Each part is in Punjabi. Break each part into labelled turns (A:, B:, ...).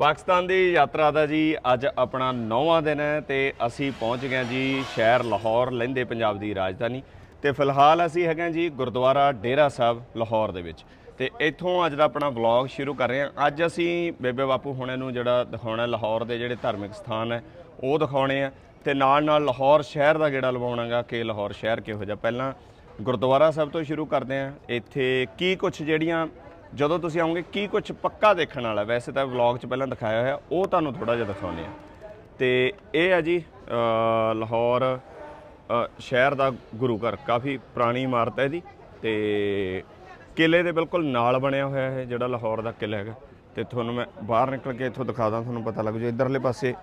A: ਪਾਕਿਸਤਾਨ ਦੀ ਯਾਤਰਾ ਦਾ ਜੀ ਅੱਜ ਆਪਣਾ 9ਵਾਂ ਦਿਨ ਹੈ ਤੇ ਅਸੀਂ ਪਹੁੰਚ ਗਏ ਜੀ ਸ਼ਹਿਰ ਲਾਹੌਰ, ਲਹਿੰਦੇ ਪੰਜਾਬ ਦੀ ਰਾਜਧਾਨੀ। ਤੇ ਫਿਲਹਾਲ ਅਸੀਂ ਹੈਗੇ ਹਾਂ ਜੀ ਗੁਰਦੁਆਰਾ ਡੇਰਾ ਸਾਹਿਬ ਲਾਹੌਰ ਦੇ ਵਿੱਚ। ਤੇ ਇੱਥੋਂ ਅੱਜ ਦਾ ਆਪਣਾ ਵਲੌਗ ਸ਼ੁਰੂ ਕਰ ਰਹੇ ਹਾਂ। ਅੱਜ ਅਸੀਂ ਬੇਬੇ ਬਾਪੂ ਹੁਣੇ ਨੂੰ ਜਿਹੜਾ ਦਿਖਾਉਣਾ ਲਾਹੌਰ ਦੇ ਜਿਹੜੇ ਧਾਰਮਿਕ ਸਥਾਨ ਹੈ, ਉਹ ਦਿਖਾਉਣੇ ਆ। ਤੇ ਨਾਲ ਨਾਲ ਲਾਹੌਰ ਸ਼ਹਿਰ ਦਾ ਗੇੜਾ ਲਵਾਉਣਾਗਾ ਕਿ ਲਾਹੌਰ ਸ਼ਹਿਰ ਕਿਹੋ ਜਿਹਾ। ਪਹਿਲਾਂ ਗੁਰਦੁਆਰਾ ਸਾਹਿਬ ਤੋਂ ਸ਼ੁਰੂ ਕਰਦੇ ਹਾਂ। ਇੱਥੇ ਕੀ ਕੁਝ ਜਿਹੜੀਆਂ ਜਦੋਂ ਤੁਸੀਂ ਆਓਗੇ ਕੀ ਕੁਝ ਪੱਕਾ ਦੇਖਣ ਵਾਲਾ? ਵੈਸੇ ਤਾਂ ਵਲੌਗ 'ਚ ਪਹਿਲਾਂ ਦਿਖਾਇਆ ਹੋਇਆ, ਉਹ ਤੁਹਾਨੂੰ ਥੋੜਾ ਜਿਹਾ ਦਿਖਾਉਂਦੇ ਆ ਤੇ ਇਹ ਹੈ ਜੀ ਲਾਹੌਰ ਸ਼ਹਿਰ ਦਾ ਗੁਰੂ ਘਰ, ਕਾਫੀ ਪੁਰਾਣੀ ਇਮਾਰਤ ਹੈ ਇਹਦੀ। ਤੇ ਕਿਲੇ ਦੇ ਬਿਲਕੁਲ ਨਾਲ ਬਣਿਆ ਹੋਇਆ ਹੈ ਜਿਹੜਾ ਲਾਹੌਰ ਦਾ ਕਿਲਾ ਹੈਗਾ। ਤੇ ਤੁਹਾਨੂੰ ਮੈਂ ਬਾਹਰ ਨਿਕਲ ਕੇ ਇੱਥੋਂ ਦਿਖਾ ਦਾਂ, ਤੁਹਾਨੂੰ ਪਤਾ ਲੱਗ ਜੂ ਇਧਰਲੇ ਪਾਸੇ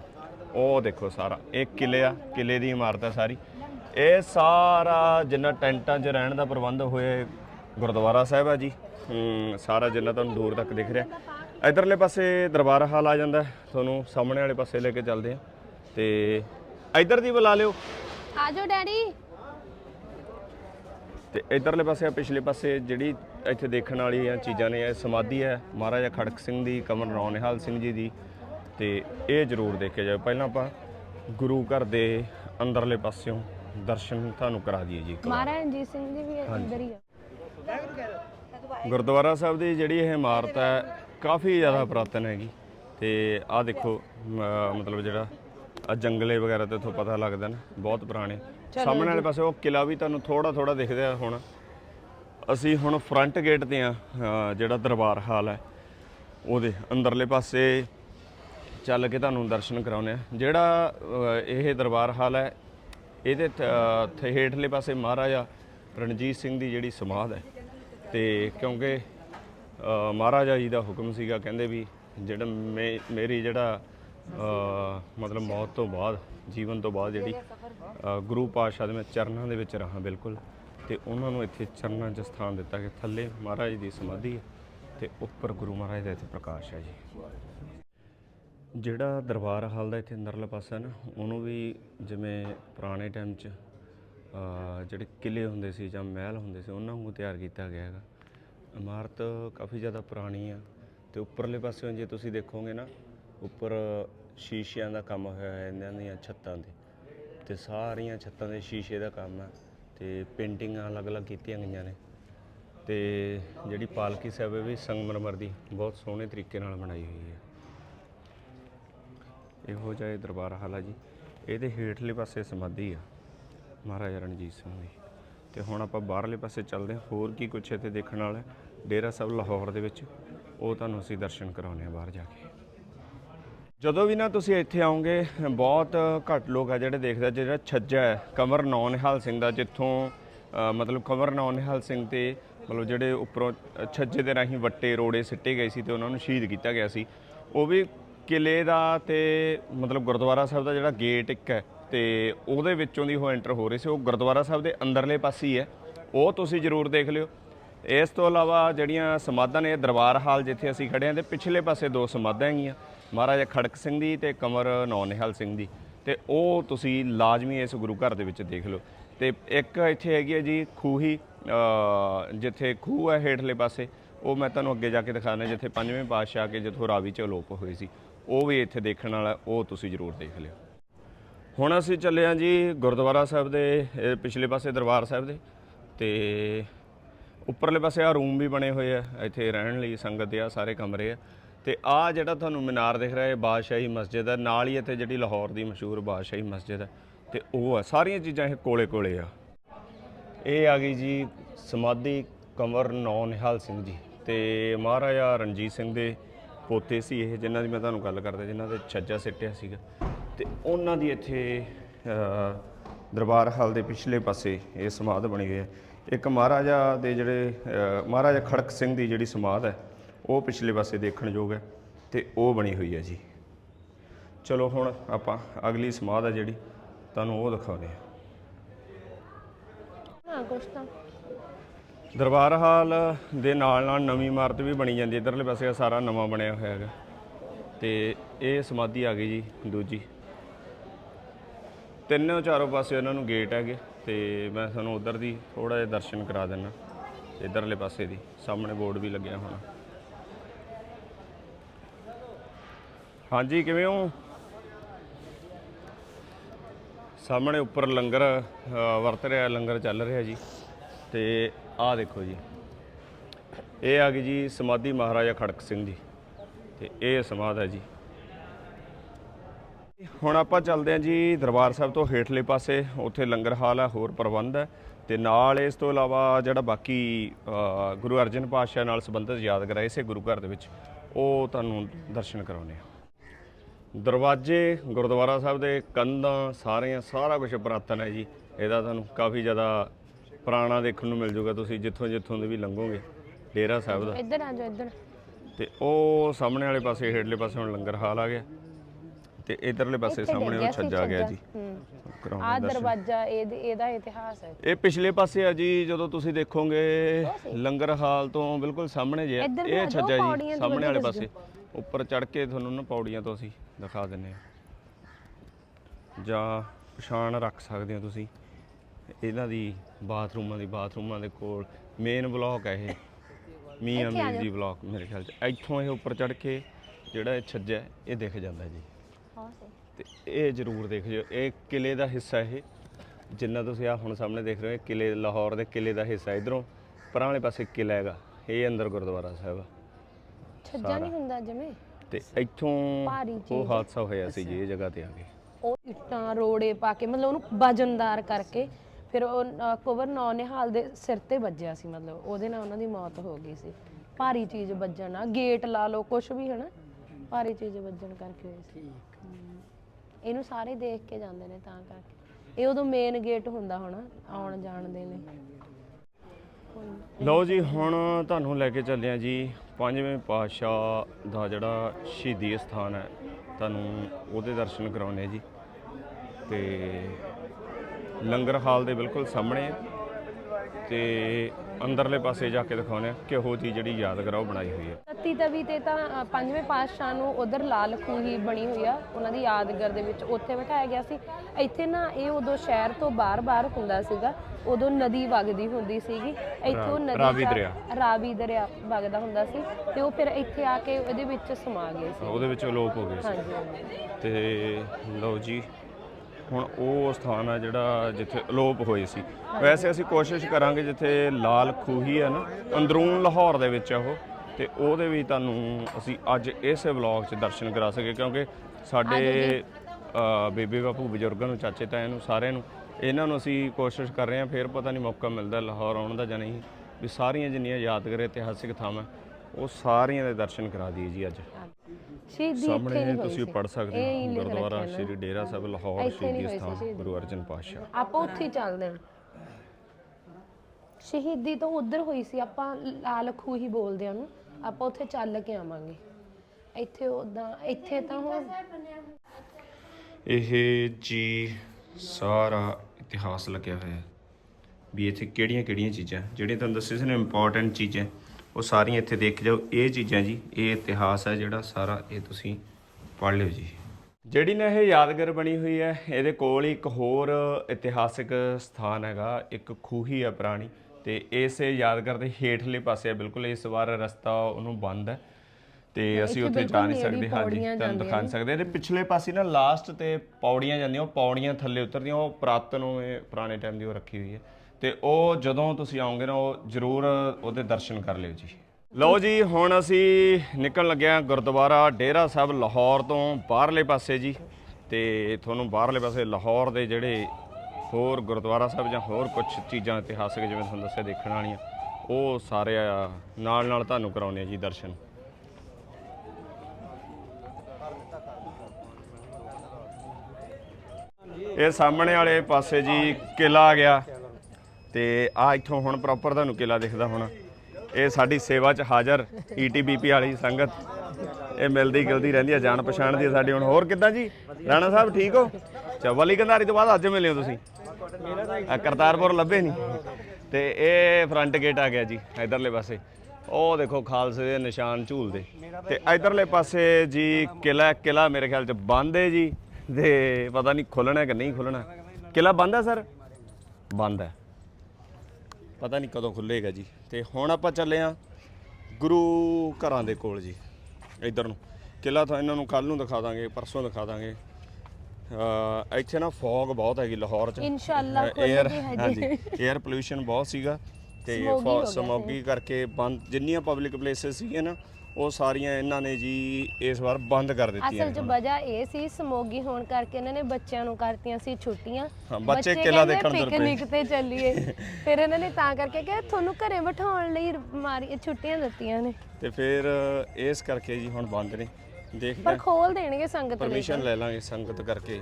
A: ਉਹ ਦੇਖੋ ਸਾਰਾ, ਇਹ ਕਿਲੇ ਆ ਕਿਲੇ ਦੀ ਇਮਾਰਤ ਹੈ ਸਾਰੀ। ਇਹ ਸਾਰਾ ਜਿੰਨਾ ਟੈਂਟਾਂ 'ਚ ਰਹਿਣ ਦਾ ਪ੍ਰਬੰਧ ਹੋਇਆ ਗੁਰਦੁਆਰਾ ਸਾਹਿਬ ਹੈ ਜੀ। ਸਾਰਾ ਜਿੰਨਾ ਤੁਹਾਨੂੰ ਦੂਰ ਤੱਕ ਦਿਖ ਰਿਹਾ। ਇਧਰਲੇ ਪਾਸੇ ਦਰਬਾਰ ਹਾਲ ਆ ਜਾਂਦਾ ਤੁਹਾਨੂੰ ਸਾਹਮਣੇ ਵਾਲੇ ਪਾਸੇ ਲੈ ਕੇ ਚੱਲਦੇ ਆ ਤੇ ਇਧਰ ਦੀ ਬੁਲਾ ਲਿਓ।
B: ਆਜੋ ਡੈਡੀ।
A: ਤੇ ਇਧਰਲੇ ਪਾਸੇ ਆ ਪਿਛਲੇ ਪਾਸੇ ਜਿਹੜੀ ਇੱਥੇ ਦੇਖਣ ਵਾਲੀਆਂ ਚੀਜ਼ਾਂ ਨੇ ਇਹ ਸਮਾਧੀ ਹੈ। ਮਹਾਰਾਜਾ ਖੜਕ ਸਿੰਘ ਦੀ ਕਮਰ ਰੌ ਨਿਹਾਲ ਸਿੰਘ ਜੀ ਦੀ। ਤੇ ਇਹ ਜ਼ਰੂਰ ਦੇਖਿਆ ਜਾਵੇ। ਪਹਿਲਾਂ ਆਪਾਂ ਗੁਰੂ ਘਰ ਦੇ ਅੰਦਰਲੇ ਪਾਸਿਓਂ ਦਰਸ਼ਨ ਤੁਹਾਨੂੰ ਕਰਾ ਦਈਏ ਜੀ।
B: ਮਹਾਰਾਜ ਰਣਜੀਤ ਸਿੰਘ ਜੀ ਵੀ ਅੰਦਰ ਹੀ ਆ।
A: ਗੁਰਦੁਆਰਾ ਸਾਹਿਬ ਦੀ ਜਿਹੜੀ ਇਹ ਇਮਾਰਤ ਹੈ ਕਾਫੀ ਜ਼ਿਆਦਾ ਪੁਰਾਤਨ ਹੈਗੀ। ਤੇ ਆਹ ਦੇਖੋ ਮਤਲਬ ਜਿਹੜਾ ਆ ਜੰਗਲੇ ਵਗੈਰਾ ਤੇ ਇੱਥੋਂ ਪਤਾ ਲੱਗਦਾ ਨਾ ਬਹੁਤ ਪੁਰਾਣੇ। ਸਾਹਮਣੇ ਵਾਲੇ ਪਾਸੇ ਉਹ ਕਿਲਾ ਵੀ ਤੁਹਾਨੂੰ ਥੋੜਾ ਥੋੜਾ ਦਿਖਦਾ ਹੁਣ। ਅਸੀਂ ਹੁਣ ਫਰੰਟ ਗੇਟ ਤੇ ਆ ਜਿਹੜਾ ਦਰਬਾਰ ਹਾਲ ਹੈ ਉਹਦੇ ਅੰਦਰਲੇ ਪਾਸੇ ਚੱਲ ਕੇ ਤੁਹਾਨੂੰ ਦਰਸ਼ਨ ਕਰਾਉਨੇ ਆ। ਜਿਹੜਾ ਇਹ ਦਰਬਾਰ ਹਾਲ ਹੈ ਇਹਦੇ ਹੇਠਲੇ ਪਾਸੇ ਮਹਾਰਾਜਾ ਰਣਜੀਤ ਸਿੰਘ ਦੀ ਜਿਹੜੀ ਸਮਾਧ ਹੈ ਤੇ ਕਿਉਂਕਿ ਮਹਾਰਾਜਾ ਜੀ ਦਾ ਹੁਕਮ ਸੀਗਾ, ਕਹਿੰਦੇ ਵੀ ਜਿਹੜਾ ਮੇ- ਮੇਰੀ ਜਿਹੜਾ ਮਤਲਬ ਮੌਤ ਤੋਂ ਬਾਅਦ, ਜੀਵਨ ਤੋਂ ਬਾਅਦ ਜਿਹੜੀ ਗੁਰੂ ਪਾਤਸ਼ਾਹ ਦੇ ਮੈਂ ਚਰਨਾਂ ਦੇ ਵਿੱਚ ਰਹਾ ਬਿਲਕੁਲ, ਤੇ ਉਹਨਾਂ ਨੂੰ ਇੱਥੇ ਚਰਨਾਂ 'ਚ ਸਥਾਨ ਦਿੱਤਾ ਕਿ ਥੱਲੇ ਮਹਾਰਾਜ ਦੀ ਸਮਾਧੀ ਹੈ ਤੇ ਉੱਪਰ ਗੁਰੂ ਮਹਾਰਾਜ ਦਾ ਇੱਥੇ ਪ੍ਰਕਾਸ਼ ਹੈ ਜੀ। ਜਿਹੜਾ ਦਰਬਾਰ ਹਾਲ ਦਾ ਇੱਥੇ ਅੰਦਰਲਾ ਪਾਸਾ ਨਾ, ਉਹਨੂੰ ਵੀ ਜਿਵੇਂ ਪੁਰਾਣੇ ਟਾਈਮ 'ਚ ਜਿਹੜੇ ਕਿਲੇ ਹੁੰਦੇ ਸੀ ਜਾਂ ਮਹਿਲ ਹੁੰਦੇ ਸੀ, ਉਹਨਾਂ ਨੂੰ ਤਿਆਰ ਕੀਤਾ ਗਿਆ ਹੈਗਾ। ਇਮਾਰਤ ਕਾਫੀ ਜ਼ਿਆਦਾ ਪੁਰਾਣੀ ਆ ਤੇ ਉੱਪਰਲੇ ਪਾਸਿਓਂ ਜੇ ਤੁਸੀਂ ਦੇਖੋਗੇ ਨਾ, ਉੱਪਰ ਸ਼ੀਸ਼ਿਆਂ ਦਾ ਕੰਮ ਹੋਇਆ ਹੈ ਇਹਨਾਂ ਦੀਆਂ ਛੱਤਾਂ ਤੇ। ਤੇ ਸਾਰੀਆਂ ਛੱਤਾਂ ਦੇ ਸ਼ੀਸ਼ੇ ਦਾ ਕੰਮ ਹੈ ਤੇ ਪੇਂਟਿੰਗਾਂ ਅਲੱਗ-ਅਲੱਗ ਕੀਤੀਆਂ ਗਈਆਂ ਨੇ। ਤੇ ਜਿਹੜੀ ਪਾਲਕੀ ਸਾਹਿਬ ਹੈ ਵੀ ਸੰਗਮਰਮਰ ਦੀ ਬਹੁਤ ਸੋਹਣੇ ਤਰੀਕੇ ਨਾਲ ਬਣਾਈ ਹੋਈ ਹੈ। ਇਹੋ ਜਿਹਾ ਦਰਬਾਰ ਹਾਲਾ ਜੀ। ਇਹਦੇ ਹੇਠਲੇ ਪਾਸੇ ਸਮਾਧੀ ਆ। ਮਹਾਰਾਜਾ ਰਣਜੀਤ ਸਿੰਘ ਦੀ ਤੇ ਹੁਣ ਆਪਾਂ ਬਾਹਰਲੇ ਪਾਸੇ ਚੱਲਦੇ ਹਾਂ। ਹੋਰ ਕੀ ਕੁਛ ਇੱਥੇ ਦੇਖਣ ਵਾਲਾ ਡੇਰਾ ਸਾਹਿਬ ਲਾਹੌਰ ਦੇ ਵਿੱਚ। ਉਹ ਤੁਹਾਨੂੰ ਅਸੀਂ ਦਰਸ਼ਨ ਕਰਾਉਂਦੇ ਆ ਬਾਹਰ ਜਾ ਕੇ। ਜਦੋਂ ਵੀ ਨਾ ਤੁਸੀਂ ਇੱਥੇ ਆਓਗੇ ਬਹੁਤ ਘੱਟ ਲੋਕ ਆ ਜਿਹੜੇ ਦੇਖਦੇ ਜਿਹੜਾ ਛੱਜਾ ਹੈ। ਕਮਰ ਨੌ ਨਿਹਾਲ ਸਿੰਘ ਦਾ ਜਿੱਥੋਂ ਮਤਲਬ ਕਮਰ ਨੌ ਨਿਹਾਲ ਸਿੰਘ ਤੇ ਮਤਲਬ ਜਿਹੜੇ ਉੱਪਰੋਂ ਛੱਜੇ ਦੇ ਰਾਹੀਂ ਵੱਟੇ ਰੋੜੇ ਸਿੱਟੇ ਗਏ ਸੀ ਤੇ ਉਹਨਾਂ ਨੂੰ ਸ਼ਹੀਦ ਕੀਤਾ ਗਿਆ ਸੀ। ਉਹ ਵੀ ਕਿਲੇ ਦਾ ਤੇ ਮਤਲਬ ਗੁਰਦੁਆਰਾ ਸਾਹਿਬ ਦਾ ਜਿਹੜਾ ਗੇਟ ਇੱਕ ਹੈ ਤੇ ਉਹਦੇ ਵਿੱਚੋਂ ਦੀ ਉਹ ਐਂਟਰ ਹੋ ਰਹੀ ਸੀ, ਉਹ ਗੁਰਦੁਆਰਾ ਸਾਹਿਬ ਦੇ ਅੰਦਰਲੇ ਪਾਸੇ ਹੀ ਹੈ। ਉਹ ਤੁਸੀਂ ਜ਼ਰੂਰ ਦੇਖ ਲਿਓ। ਇਸ ਤੋਂ ਇਲਾਵਾ ਜਿਹੜੀਆਂ ਸਮਾਧਾਂ ਨੇ ਦਰਬਾਰ ਹਾਲ ਜਿੱਥੇ ਅਸੀਂ ਖੜੇ ਹਾਂ ਤੇ ਪਿਛਲੇ ਪਾਸੇ ਦੋ ਸਮਾਧਾਂ ਹੈਗੀਆਂ। ਮਹਾਰਾਜਾ ਖੜਕ ਸਿੰਘ ਦੀ ਤੇ ਕਮਰ ਨੌ ਨਿਹਾਲ ਸਿੰਘ ਦੀ। ਤੇ ਉਹ ਤੁਸੀਂ ਲਾਜ਼ਮੀ ਇਸ ਗੁਰੂ ਘਰ ਦੇ ਵਿੱਚ ਦੇਖ ਲਓ। ਤੇ ਇੱਕ ਇੱਥੇ ਹੈਗੀ ਹੈ ਜੀ, ਖੂਹੀ ਜਿੱਥੇ ਖੂਹ ਹੈ ਹੇਠਲੇ ਪਾਸੇ, ਉਹ ਮੈਂ ਤੁਹਾਨੂੰ ਅੱਗੇ ਜਾ ਕੇ ਦਿਖਾਣਾ ਜਿੱਥੇ ਪੰਜਵੇਂ ਪਾਤਸ਼ਾਹ ਆ ਕੇ ਜਿੱਥੋਂ ਰਾਵੀ ਚ ਅਲੋਪ ਹੋਏ ਸੀ। ਉਹ ਵੀ ਇੱਥੇ ਦੇਖਣ ਵਾਲਾ, ਉਹ ਤੁਸੀਂ ਜ਼ਰੂਰ ਦੇਖ ਲਿਓ। ਹੁਣ ਅਸੀਂ ਚੱਲੇ ਹਾਂ ਜੀ ਗੁਰਦੁਆਰਾ ਸਾਹਿਬ ਦੇ, ਇਹ ਪਿਛਲੇ ਪਾਸੇ ਦਰਬਾਰ ਸਾਹਿਬ ਦੇ, ਤੇ ਉੱਪਰਲੇ ਪਾਸੇ ਆ ਰੂਮ ਵੀ ਬਣੇ ਹੋਏ ਆ, ਇੱਥੇ ਰਹਿਣ ਲਈ ਸੰਗਤ ਦੇ ਆ, ਸਾਰੇ ਕਮਰੇ ਆ। ਤੇ ਆ ਜਿਹੜਾ ਤੁਹਾਨੂੰ ਮੀਨਾਰ ਦਿਖ ਰਿਹਾ ਹੈ ਬਾਦਸ਼ਾਹੀ ਮਸਜਿਦ ਹੈ ਨਾਲ ਹੀ ਇੱਥੇ ਜਿਹੜੀ ਲਾਹੌਰ ਦੀ ਮਸ਼ਹੂਰ ਬਾਦਸ਼ਾਹੀ ਮਸਜਿਦ ਹੈ ਤੇ ਉਹ ਆ, ਸਾਰੀਆਂ ਚੀਜ਼ਾਂ ਇਹ ਕੋਲੇ ਕੋਲੇ ਆ। ਇਹ ਆ ਗਈ ਜੀ ਸਮਾਧੀ ਕਮਰ ਨੌ ਨਿਹਾਲ ਸਿੰਘ ਜੀ, ਤੇ ਮਹਾਰਾਜਾ ਰਣਜੀਤ ਸਿੰਘ ਦੇ ਪੋਤੇ ਸੀ ਇਹ, ਜਿਨ੍ਹਾਂ ਦੀ ਮੈਂ ਤੁਹਾਨੂੰ ਗੱਲ ਕਰਦਾ, ਜਿਨ੍ਹਾਂ ਦੇ ਛੱਜਾ ਸਿੱਟਿਆ ਸੀਗਾ। ਤੇ ਉਹਨਾਂ ਦੀ ਇੱਥੇ ਦਰਬਾਰ ਹਾਲ ਦੇ ਪਿਛਲੇ ਪਾਸੇ ਇਹ ਸਮਾਧ ਬਣੀ ਹੋਈ ਹੈ। ਇੱਕ ਮਹਾਰਾਜਾ ਦੇ ਜਿਹੜੇ ਮਹਾਰਾਜਾ ਖੜਕ ਸਿੰਘ ਦੀ ਜਿਹੜੀ ਸਮਾਧ ਹੈ ਉਹ ਪਿਛਲੇ ਪਾਸੇ ਦੇਖਣ ਯੋਗ ਹੈ ਤੇ ਉਹ ਬਣੀ ਹੋਈ ਹੈ ਜੀ। ਚਲੋ ਹੁਣ ਆਪਾਂ ਅਗਲੀ ਸਮਾਧ ਹੈ ਜਿਹੜੀ ਤੁਹਾਨੂੰ ਉਹ ਦਿਖਾਉਂਦੇ ਹਾਂ।
B: ਹਾਂ ਕੁਛ ਤਾਂ।
A: ਦਰਬਾਰ ਹਾਲ ਦੇ ਨਾਲ ਨਾਲ ਨਵੀਂ ਇਮਾਰਤ ਵੀ ਬਣੀ ਜਾਂਦੀ ਹੈ। ਇਧਰਲੇ ਪਾਸੇ ਸਾਰਾ ਨਵਾਂ ਬਣਿਆ ਹੋਇਆ ਹੈਗਾ। ਤੇ ਇਹ ਸਮਾਧੀ ਆ ਗਈ ਜੀ ਦੂਜੀ। ਤਿੰਨੋਂ ਚਾਰੋਂ ਪਾਸੇ ਉਹਨਾਂ ਨੂੰ ਗੇਟ ਹੈਗੇ ਤੇ ਮੈਂ ਤੁਹਾਨੂੰ ਉਧਰ ਦੀ ਥੋੜਾ ਜਿਹਾ ਦਰਸ਼ਨ ਕਰਾ ਦਿੰਨਾ ਇਧਰਲੇ ਪਾਸੇ ਦੀ, ਸਾਹਮਣੇ ਬੋਰਡ ਵੀ ਲੱਗਿਆ ਹੋਣਾ। ਹਾਂਜੀ, ਕਿਵੇਂ ਹੋ? ਸਾਹਮਣੇ ਉੱਪਰ ਲੰਗਰ ਵਰਤ ਰਿਹਾ, ਲੰਗਰ ਚੱਲ ਰਿਹਾ ਜੀ। ਤੇ ਆਹ ਦੇਖੋ ਜੀ, ਇਹ ਆ ਗਈ ਜੀ ਸਮਾਧੀ ਮਹਾਰਾਜਾ ਖੜਕ ਸਿੰਘ ਜੀ। ਤੇ ਇਹ ਸਮਾਧ ਹੈ ਜੀ। ਹੁਣ ਆਪਾਂ ਚੱਲਦੇ ਹਾਂ ਜੀ ਦਰਬਾਰ ਸਾਹਿਬ ਤੋਂ ਹੇਠਲੇ ਪਾਸੇ। ਉੱਥੇ ਲੰਗਰ ਹਾਲ ਹੈ ਹੋਰ ਪ੍ਰਬੰਧ ਹੈ ਤੇ ਨਾਲ ਇਸ ਤੋਂ ਇਲਾਵਾ ਜਿਹੜਾ ਬਾਕੀ ਗੁਰੂ ਅਰਜਨ ਪਾਤਸ਼ਾਹ ਨਾਲ ਸੰਬੰਧਿਤ ਯਾਦਗਾਰ ਹੈ ਇਸੇ ਗੁਰੂ ਘਰ ਦੇ ਵਿੱਚ ਉਹ ਤੁਹਾਨੂੰ ਦਰਸ਼ਨ ਕਰਾਉਣੇ ਆ ਦਰਵਾਜ਼ੇ ਗੁਰਦੁਆਰਾ ਸਾਹਿਬ ਦੇ ਕੰਧਾਂ ਸਾਰੀਆਂ ਸਾਰਾ ਕੁਝ ਪੁਰਾਤਨ ਹੈ ਜੀ। ਇਹਦਾ ਤੁਹਾਨੂੰ ਕਾਫੀ ਜ਼ਿਆਦਾ ਪੁਰਾਣਾ ਦੇਖਣ ਨੂੰ ਮਿਲ ਜਾਊਗਾ ਤੁਸੀਂ ਜਿੱਥੋਂ ਜਿੱਥੋਂ ਦੇ ਵੀ ਲੰਘੋਗੇ ਡੇਰਾ ਸਾਹਿਬ ਦਾ।
B: ਇੱਧਰ ਆ ਜਾਓ ਇੱਧਰ।
A: ਤੇ ਉਹ ਸਾਹਮਣੇ ਵਾਲੇ ਪਾਸੇ ਹੇਠਲੇ ਪਾਸੇ ਹੁਣ ਲੰਗਰ ਹਾਲ ਆ ਗਿਆ। ਤੇ ਇਧਰਲੇ ਪਾਸੇ
B: ਇੱਥੇ
A: ਸਾਹਮਣੇ ਉਹ
B: ਡਿੱਗਿਆ ਸੀ
A: ਛੱਜਾ ਗਿਆ ਜੀ।
B: ਹੂੰ।
A: ਕਰਾਉਣੇ
B: ਆ
A: ਦਰਸ਼ਨ।
B: ਦਰਵਾਜ਼ਾ ਇਹਦੇ- ਇਹਦਾ ਇਤਿਹਾਸ ਹੈ
A: ਇਹ ਪਿਛਲੇ ਪਾਸੇ ਆ ਜੀ ਜਦੋਂ ਤੁਸੀਂ ਦੇਖੋਗੇ ਲੰਗਰ ਹਾਲ ਤੋਂ ਬਿਲਕੁਲ ਸਾਹਮਣੇ ਜੇ
B: ਇੱਧਰ ਨੂੰ
A: ਇਹ
B: ਜਾਓ,
A: ਛੱਜਾ
B: ਪੌੜੀਆਂ
A: ਜੀ ਸਾਹਮਣੇ ਵਾਲੇ ਪਾਸੇ। ਉੱਪਰ ਚੜ ਕੇ ਤੁਹਾਨੂੰ ਨਾ ਪੌੜੀਆਂ ਤੋਂ ਅਸੀਂ ਦਿਖਾ ਦਿੰਨੇ ਆ ਜਾਂ ਪਛਾਣ ਰੱਖ ਸਕਦੇ ਹੋ ਤੁਸੀਂ। ਇਹਨਾਂ ਦੀ ਬਾਥਰੂਮਾਂ ਦੀ ਬਾਥਰੂਮਾਂ ਦੇ ਕੋਲ ਮੇਨ ਬਲਾਕ ਹੈ ਇਹ। ਮੀਆਂ ਮੀਰ ਦੀ ਬਲਾਕ ਮੇਰੇ ਖਿਆਲ ਚ। ਇੱਥੋਂ ਇਹ ਉੱਪਰ ਚੜ ਕੇ ਜਿਹੜਾ ਇਹ ਛੱਜਾ ਹੈ, ਇਹ ਦਿਖ ਜਾਂਦਾ ਜੀ।
B: ਹਾਂ ਸਹੀ
A: ਤੇ ਇਹ ਜ਼ਰੂਰ ਦੇਖ ਜਿਓ ਇਹ ਕਿਲੇ ਦਾ ਹਿੱਸਾ ਇਹ। ਜਿੰਨਾ ਤੁਸੀਂ ਆ ਹੁਣ ਸਾਹਮਣੇ ਦੇਖ ਰਹੇ ਹੋ ਇਹ ਕਿਲੇ ਲਾਹੌਰ ਦੇ ਕਿਲੇ ਦਾ ਹਿੱਸਾ ਇਧਰੋਂ ਪਰਾਂ ਵਾਲੇ ਪਾਸੇ ਕਿਲਾ ਹੈਗਾ ਇਹ ਅੰਦਰ ਗੁਰਦੁਆਰਾ ਸਾਹਿਬ ਆ।
B: ਛੱਜਾ ਨਹੀਂ ਹੁੰਦਾ ਜਿਵੇਂ
A: ਤੇ ਇੱਥੋਂ
B: ਭਾਰੀ
A: ਉਹ। ਹਾਦਸਾ ਹੋਇਆ ਸੀ ਜੀ ਇਹ ਜਗ੍ਹਾ ਤੇ ਆ ਕੇ।
B: ਉਹ ਇੱਟਾਂ ਰੋੜੇ ਪਾ ਕੇ ਮਤਲਬ ਉਹਨੂੰ ਵਜਨਦਾਰ ਕਰਕੇ ਫਿਰ ਉਹ ਅ, ਕੁੰਵਰ ਨੌ ਨਿਹਾਲ ਦੇ ਸਿਰ ਤੇ ਵੱਜਿਆ ਸੀ ਮਤਲਬ ਉਹਦੇ ਨਾਲ ਉਹਨਾਂ ਦੀ ਮੌਤ ਹੋ ਗਈ ਸੀ। ਭਾਰੀ ਚੀਜ਼ ਵੱਜਣ ਗੇਟ ਲਾ ਲਓ ਕੁਝ ਵੀ ਹੈ ਨਾ ਭਾਰੀ ਚੀਜ਼ ਵੱਜਣ ਕਰਕੇ ਹੋਈ ਸੀ। ਹਮ। ਇਹਨੂੰ ਸਾਰੇ ਦੇਖ ਕੇ ਜਾਂਦੇ ਨੇ ਤਾਂ ਕਰਕੇ। ਇਹ ਉਦੋਂ ਮੇਨ ਗੇਟ ਹੁੰਦਾ ਹੋਣਾ ਆਉਣ ਜਾਣ ਦੇ ਲਈ।
A: ਲਓ ਜੀ ਹੁਣ ਤੁਹਾਨੂੰ ਲੈ ਕੇ ਚੱਲੇ ਆ ਜੀ ਪੰਜਵੇਂ ਪਾਤਸ਼ਾਹ ਦਾ ਜਿਹੜਾ ਸ਼ਹੀਦੀ ਸਥਾਨ ਹੈ। ਤੁਹਾਨੂੰ ਉਹਦੇ ਦਰਸ਼ਨ ਕਰਾਉਣੇ ਜੀ। ਤੇ ਲੰਗਰ ਹਾਲ ਦੇ ਬਿਲਕੁਲ ਸਾਹਮਣੇ ਹੈ ਤੇ ਅੰਦਰਲੇ ਪਾਸੇ ਜਾ ਕੇ ਦਿਖਾਉਣੇ ਆ ਕਿਹੋ ਜੀ ਜਿਹੜੀ ਯਾਦਗਾਰ ਆ ਉਹ ਬਣਾਈ ਹੋਈ ਹੈ।
B: ਤਤੀ ਤਵੀ ਤੇ ਤਾਂ ਅ, ਪੰਜਵੇਂ ਪਾਤਸ਼ਾਹ ਨੂੰ ਉਧਰ ਲਾਲ ਖੂਹੀ ਬਣੀ ਹੋਈ ਆ। ਉਹਨਾਂ ਦੀ ਯਾਦਗਾਰ ਦੇ ਵਿੱਚ ਉੱਥੇ ਬਿਠਾਇਆ ਗਿਆ ਸੀ। ਇੱਥੇ ਨਾ ਇਹ ਉਦੋਂ ਸ਼ਹਿਰ ਤੋਂ ਬਾਹਰ-ਬਾਹਰ ਹੁੰਦਾ ਸੀਗਾ। ਉਦੋਂ ਨਦੀ ਵਗਦੀ ਹੁੰਦੀ ਸੀਗੀ। ਇੱਥੋਂ ਨਦੀ
A: ਰਾਵੀ ਦਰਿਆ।
B: ਰਾਵੀ ਦਰਿਆ ਵਗਦਾ ਹੁੰਦਾ ਸੀ ਤੇ ਉਹ ਫਿਰ ਇੱਥੇ ਆ ਕੇ ਉਹਦੇ ਵਿੱਚ ਸਮਾ ਗਏ ਸੀ।
A: ਉਹਦੇ ਵਿੱਚ ਅਲੋਪ ਹੋ ਗਏ ਸੀ।
B: ਹਾਂਜੀ।
A: ਤੇ ਲਓ ਜੀ ਹੁਣ ਉਹ ਸਥਾਨ ਆ ਜਿਹੜਾ ਜਿੱਥੇ ਅਲੋਪ ਹੋਏ ਸੀ। ਵੈਸੇ ਅਸੀਂ ਕੋਸ਼ਿਸ਼ ਕਰਾਂਗੇ ਜਿੱਥੇ ਲਾਲ ਖੂਹੀ ਹੈ ਨਾ ਅੰਦਰੂਨ ਲਾਹੌਰ ਦੇ ਵਿੱਚ ਆ ਉਹ ਤੇ ਉਹਦੇ ਵੀ ਤੁਹਾਨੂੰ ਅਸੀਂ ਅੱਜ ਇਸੇ ਵਲੌਗ 'ਚ ਦਰਸ਼ਨ ਕਰਾ ਸਕੇ ਕਿਉਂਕਿ ਸਾਡੇ ਬੇਬੇ ਬਾਪੂ ਬਜ਼ੁਰਗਾਂ ਨੂੰ ਚਾਚੇ ਤਾਇਆਂ ਨੂੰ ਸਾਰਿਆਂ ਨੂੰ ਇਹਨਾਂ ਨੂੰ ਅਸੀਂ ਕੋਸ਼ਿਸ਼ ਕਰ ਰਹੇ ਹਾਂ ਫਿਰ ਪਤਾ ਨਹੀਂ ਮੌਕਾ ਮਿਲਦਾ ਲਾਹੌਰ ਆਉਣ ਦਾ ਜਾਂ ਨਹੀਂ ਵੀ ਸਾਰੀਆਂ ਜਿੰਨੀਆਂ ਯਾਦਗਾਰ ਇਤਿਹਾਸਿਕ ਥਾਵਾਂ ਉਹ ਸਾਰੀਆਂ ਦੇ ਦਰਸ਼ਨ ਕਰਾ ਦਈਏ ਜੀ ਅੱਜ।
B: ਸ਼ਹੀਦੀ ਇੱਥੇ
A: ਸਾਹਮਣੇ
B: ਨਹੀਂ ਹੋਈ
A: ਤੁਸੀਂ
B: ਸੀ।
A: ਪੜ ਸਕਦੇ
B: ਇਹ ਹੀ
A: ਗੁਰਦੁਆਰਾ
B: ਨਾ।
A: ਸ੍ਰੀ ਡੇਰਾ ਸਾਹਿਬ ਲਾਹੌਰ
B: ਇੱਥੇ ਨਹੀਂ
A: ਸ਼ਹੀਦੀ
B: ਹੋਈ ਸੀ
A: ਸਥਾਨ
B: ਸ਼ਹੀਦੀ।
A: ਗੁਰੂ ਅਰਜਨ ਪਾਤਸ਼ਾਹ।
B: ਆਪਾਂ ਉੱਥੇ ਹੀ ਚੱਲਦੇ ਹਾਂ। ਸ਼ਹੀਦੀ ਤਾਂ ਉਧਰ ਹੋਈ ਸੀ ਆਪਾਂ ਲਾਲ ਖੂਹੀ ਬੋਲਦੇ ਆ ਉਹਨੂੰ। ਆਪਾਂ ਉੱਥੇ ਚੱਲ ਕੇ ਆਵਾਂਗੇ। ਇੱਥੇ ਉਦਾਂ ਇੱਥੇ ਤਾਂ ਹੁਣ
A: ਇਹ ਜੀ ਸਾਰਾ ਇਤਿਹਾਸ ਲੱਗਿਆ ਹੋਇਆ ਹੈ ਵੀ ਇੱਥੇ ਕਿਹੜੀਆਂ ਕਿਹੜੀਆਂ ਚੀਜ਼ਾਂ ਜਿਹੜੀਆਂ ਤੁਹਾਨੂੰ ਦੱਸੇ ਸੀ ਨੇ ਇੰਪੋਰਟੈਂਟ ਚੀਜ਼ਾਂ। ਉਹ ਸਾਰੀਆਂ ਇੱਥੇ ਦੇਖ ਜਾਓ। ਇਹ ਚੀਜ਼ਾਂ ਜੀ ਇਹ ਇਤਿਹਾਸ ਹੈ ਜਿਹੜਾ ਸਾਰਾ ਇਹ ਤੁਸੀਂ ਪੜ੍ਹ ਲਿਓ ਜੀ। ਜਿਹੜੀ ਨਾ ਇਹ ਯਾਦਗਾਰ ਬਣੀ ਹੋਈ ਹੈ ਇਹਦੇ ਕੋਲ ਹੀ ਇੱਕ ਹੋਰ ਇਤਿਹਾਸਿਕ ਸਥਾਨ ਹੈਗਾ ਇੱਕ ਖੂਹੀ ਹੈ ਪੁਰਾਣੀ ਤੇ ਇਸ ਯਾਦਗਾਰ ਦੇ ਹੇਠਲੇ ਪਾਸੇ ਹੈ ਬਿਲਕੁਲ ਇਸ ਵਾਰ ਰਸਤਾ ਉਹਨੂੰ ਬੰਦ ਹੈ ਤੇ ਅਸੀਂ ਉੱਥੇ ਜਾ ਨਹੀਂ ਸਕਦੇ। ਹਾਂਜੀ
B: ਪੌੜੀਆਂ
A: ਤੁਹਾਨੂੰ ਦਿਖਾ ਨਹੀਂ ਸਕਦੇ ਇਹਦੇ ਪਿਛਲੇ ਪਾਸੇ ਨਾ ਲਾਸਟ ਤੇ ਪੌੜੀਆਂ ਜਾਂਦੀਆਂ ਉਹ ਪੌੜੀਆਂ ਥੱਲੇ ਉਤਰਦੀਆਂ ਉਹ ਪੁਰਾਤਨ ਉਹ ਇਹ ਪੁਰਾਣੇ ਟਾਈਮ ਦੀ ਉਹ ਰੱਖੀ ਹੋਈ ਹੈ। ਤੇ ਉਹ ਜਦੋਂ ਤੁਸੀਂ ਆਓਗੇ ਨਾ, ਉਹ ਜ਼ਰੂਰ ਉਹਦੇ ਦਰਸ਼ਨ ਕਰ ਲਿਓ ਜੀ। ਲਓ ਜੀ, ਹੁਣ ਅਸੀਂ ਨਿਕਲਣ ਲੱਗੇ ਹਾਂ ਗੁਰਦੁਆਰਾ ਡੇਰਾ ਸਾਹਿਬ ਲਾਹੌਰ ਤੋਂ ਬਾਹਰਲੇ ਪਾਸੇ ਜੀ। ਤੇ ਤੁਹਾਨੂੰ ਬਾਹਰਲੇ ਪਾਸੇ ਲਾਹੌਰ ਦੇ ਜਿਹੜੇ ਹੋਰ ਗੁਰਦੁਆਰਾ ਸਾਹਿਬ ਜਾਂ ਹੋਰ ਕੁਝ ਚੀਜ਼ਾਂ ਇਤਿਹਾਸਕ ਜਿਵੇਂ ਤੁਹਾਨੂੰ ਦੱਸਿਆ ਦੇਖਣ ਵਾਲੀਆਂ, ਉਹ ਸਾਰੇ ਨਾਲ ਨਾਲ ਤੁਹਾਨੂੰ ਕਰਾਉਣੇ ਆ ਜੀ ਦਰਸ਼ਨ। ਇਹ ਸਾਹਮਣੇ ਵਾਲੇ ਪਾਸੇ ਜੀ ਕਿਲਾ ਆ ਗਿਆ। ਤੇ ਆ ਇੱਥੋਂ ਹੁਣ ਪ੍ਰੋਪਰ ਤੁਹਾਨੂੰ ਕਿਲਾ ਦਿਖਦਾ ਹੋਣਾ। ਇਹ ਸਾਡੀ ਸੇਵਾ 'ਚ ਹਾਜ਼ਰ ਈਟੀਬੀਪੀ ਵਾਲੀ ਸੰਗਤ। ਇਹ ਮਿਲਦੀ ਗਿਲਦੀ ਰਹਿੰਦੀ ਆ, ਜਾਣ ਪਛਾਣ ਦੀ ਆ ਸਾਡੀ। ਹੁਣ ਹੋਰ ਕਿੱਦਾਂ ਜੀ? ਰਾਣਾ ਸਾਹਿਬ ਠੀਕ ਹੋ? ਚਵਲੀ ਕੰਧਾਰੀ ਤੋਂ ਬਾਅਦ ਅੱਜ ਮਿਲੇ ਹੋ ਤੁਸੀਂ? ਆ ਕਰਤਾਰਪੁਰ ਲੱਭੇ ਨਹੀਂ ਤੇ ਇਹ ਫਰੰਟ ਗੇਟ ਆ ਗਿਆ ਜੀ, ਇਧਰਲੇ ਪਾਸੇ। ਉਹ ਦੇਖੋ ਖਾਲਸੇ ਦੇ ਨਿਸ਼ਾਨ ਝੂਲਦੇ ਤੇ ਇਧਰਲੇ ਪਾਸੇ ਜੀ ਕਿਲਾ ਕਿਲਾ ਮੇਰੇ ਖਿਆਲ ਚ ਬੰਦ ਹੈ ਜੀ। ਤੇ ਪਤਾ ਨਹੀਂ ਖੁੱਲਣਾ ਕਿ ਨਹੀਂ ਖੁੱਲਣਾ। ਕਿਲਾ ਬੰਦ ਹੈ ਸਰ? ਬੰਦ ਹੈ ਪਤਾ ਨਹੀਂ ਕਦੋਂ ਖੁੱਲੇਗਾ ਜੀ। ਤੇ ਹੁਣ ਆਪਾਂ ਚੱਲੇ ਆ ਗੁਰੂ ਘਰਾਂ ਦੇ ਕੋਲ ਜੀ ਇਧਰ ਨੂੰ। ਕਿਲਾ ਤਾਂ ਇਹਨਾਂ ਨੂੰ ਕੱਲ ਨੂੰ ਦਿਖਾ ਦਾਂਗੇ ਪਰਸੋਂ ਦਿਖਾ ਦਾਂਗੇ। ਅ ਇੱਥੇ ਨਾ ਫੌਗ ਬਹੁਤ ਹੈਗੀ ਲਾਹੌਰ 'ਚ।
B: ਇਨਸ਼ਾਅੱਲਾ
A: 에ਅਰ
B: ਹਜੇ।
A: 에ਅਰ ਪੋਲੂਸ਼ਨ ਬਹੁਤ ਸੀਗਾ। ਤੇ ਸਮੋਗੀ ਕਰਕੇ ਬੰਦ ਜਿੰਨੀਆਂ ਪਬਲਿਕ ਪਲੇਸਸ ਸੀਗੀਆਂ ਨਾ ਉਹ ਸਾਰੀਆਂ ਇਹਨਾਂ ਨੇ ਜੀ ਇਸ ਵਾਰ ਬੰਦ ਕਰ ਦਿੱਤੀਆਂ
B: ਅਸਲ 'ਚ ਵਜ੍ਹਾ ਇਹ ਸੀ ਸਮੋਗੀ ਹੋਣ ਕਰਕੇ ਇਹਨਾਂ ਨੇ ਬੱਚਿਆਂ ਨੂੰ ਕਰਤੀਆਂ ਸੀ ਛੁੱਟੀਆਂ।
A: ਹਾਂ, ਬੱਚੇ ਕਿਲ੍ਹਾ
B: ਕਹਿੰਦੇ
A: ਦੇਖਣ ਤੁਰ ਪਏ।
B: ਪਿਕਨਿਕ ਤੇ ਚੱਲੀਏ। ਫਿਰ ਇਹਨਾਂ ਨੇ ਤਾਂ ਕਰਕੇ ਕਿ ਤੁਹਾਨੂੰ ਘਰੇ ਬਿਠਾਉਣ ਲਈ ਮਾਰੀ ਛੁੱਟੀਆਂ ਦਿੱਤੀਆਂ ਨੇ।
A: ਤੇ ਫਿਰ ਇਸ ਕਰਕੇ ਜੀ ਹੁਣ ਬੰਦ ਨੇ। ਦੇਖਦੇ
B: ਪਰ ਖੋਲ ਦੇਣਗੇ ਸੰਗਤ ਲਈ
A: ਪਰਮਿਸ਼ਨ ਲੈ ਲਾਂਗੇ ਸੰਗਤ ਕਰਕੇ।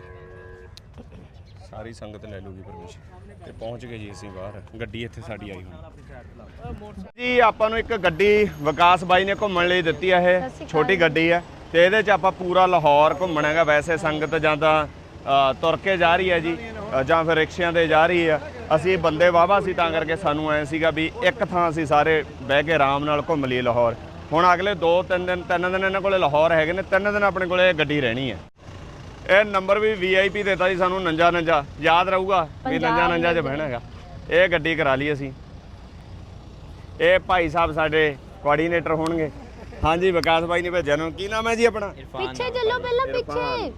A: ਸਾਰੀ ਸੰਗਤ ਲੈ ਲੂਗੀ ਪਰਮਿਸ਼ਨ ਤੇ ਪਹੁੰਚ ਗਏ ਜੀ ਅਸੀਂ ਬਾਹਰ। ਗੱਡੀ ਇੱਥੇ ਸਾਡੀ ਆਈ ਹੁਣ। ਜੀ ਆਪਾਂ ਨੂੰ ਇੱਕ ਗੱਡੀ ਵਿਕਾਸ ਬਾਈ ਨੇ ਘੁੰਮਣ ਲਈ ਦਿੱਤੀ ਆ
B: ਸਤਿ
A: ਇਹ ਛੋਟੀ ਗੱਡੀ ਆ। ਤੇ ਇਹਦੇ 'ਚ ਆਪਾਂ ਪੂਰਾ ਲਾਹੌਰ ਘੁੰਮਣਾ ਹੈਗਾ। ਵੈਸੇ ਸੰਗਤ ਜਾਂ ਤਾਂ ਅ, ਤੁਰ ਕੇ ਜਾ ਰਹੀ ਹੈ ਜੀ ਅ, ਜਾਂ ਫਿਰ ਰਿਕਸ਼ਿਆਂ ਤੇ ਜਾ ਰਹੀ ਆ। ਅਸੀਂ ਬੰਦੇ ਵਾਵਾ ਸੀ ਤਾਂ ਕਰਕੇ ਸਾਨੂੰ ਐ ਸੀਗਾ ਵੀ ਇੱਕ ਥਾਂ ਅਸੀਂ ਸਾਰੇ ਬਹਿ ਕੇ ਆਰਾਮ ਨਾਲ ਘੁੰਮ ਲਈਏ ਲਾਹੌਰ। ਹੁਣ ਅਗਲੇ 2-3 ਦਿਨ ਤਿੰਨ ਦਿਨ ਇਹਨਾਂ ਕੋਲੇ ਲਾਹੌਰ ਹੈਗੇ ਨੇ। ਤਿੰਨ ਦਿਨ ਆਪਣੇ ਕੋਲੇ ਇਹ ਗੱਡੀ ਰਹਿਣੀ ਹੈ। ਇਹ ਨੰਬਰ ਵੀ ਵੀਆਈਪੀ ਦਿੱਤਾ ਜੀ ਸਾਨੂੰ ਨੰਜਾ ਨੰਜਾ। ਯਾਦ ਰਹੂਗਾ ਵੀ ਨੰਜਾ ਨੰਜਾ 'ਚ ਬਹਿਣਾ ਹੈਗਾ। ਇਹ ਗੱਡੀ ਕਰਾ ਲਈ ਅਸੀਂ। ਇਹ ਭਾਈ ਸਾਹਿਬ ਸਾਡੇ ਕੋਆਰਡੀਨੇਟਰ ਹੋਣਗੇ। ਹਾਂਜੀ ਵਿਕਾਸ ਬਾਈ ਨੇ ਭੇਜਿਆ ਨੂੰ। ਕੀ ਨਾਮ ਹੈ ਜੀ ਆਪਣਾ?
B: ਪਿੱਛੇ ਚੱਲੋ ਪਹਿਲਾਂ ਪਿੱਛੇ।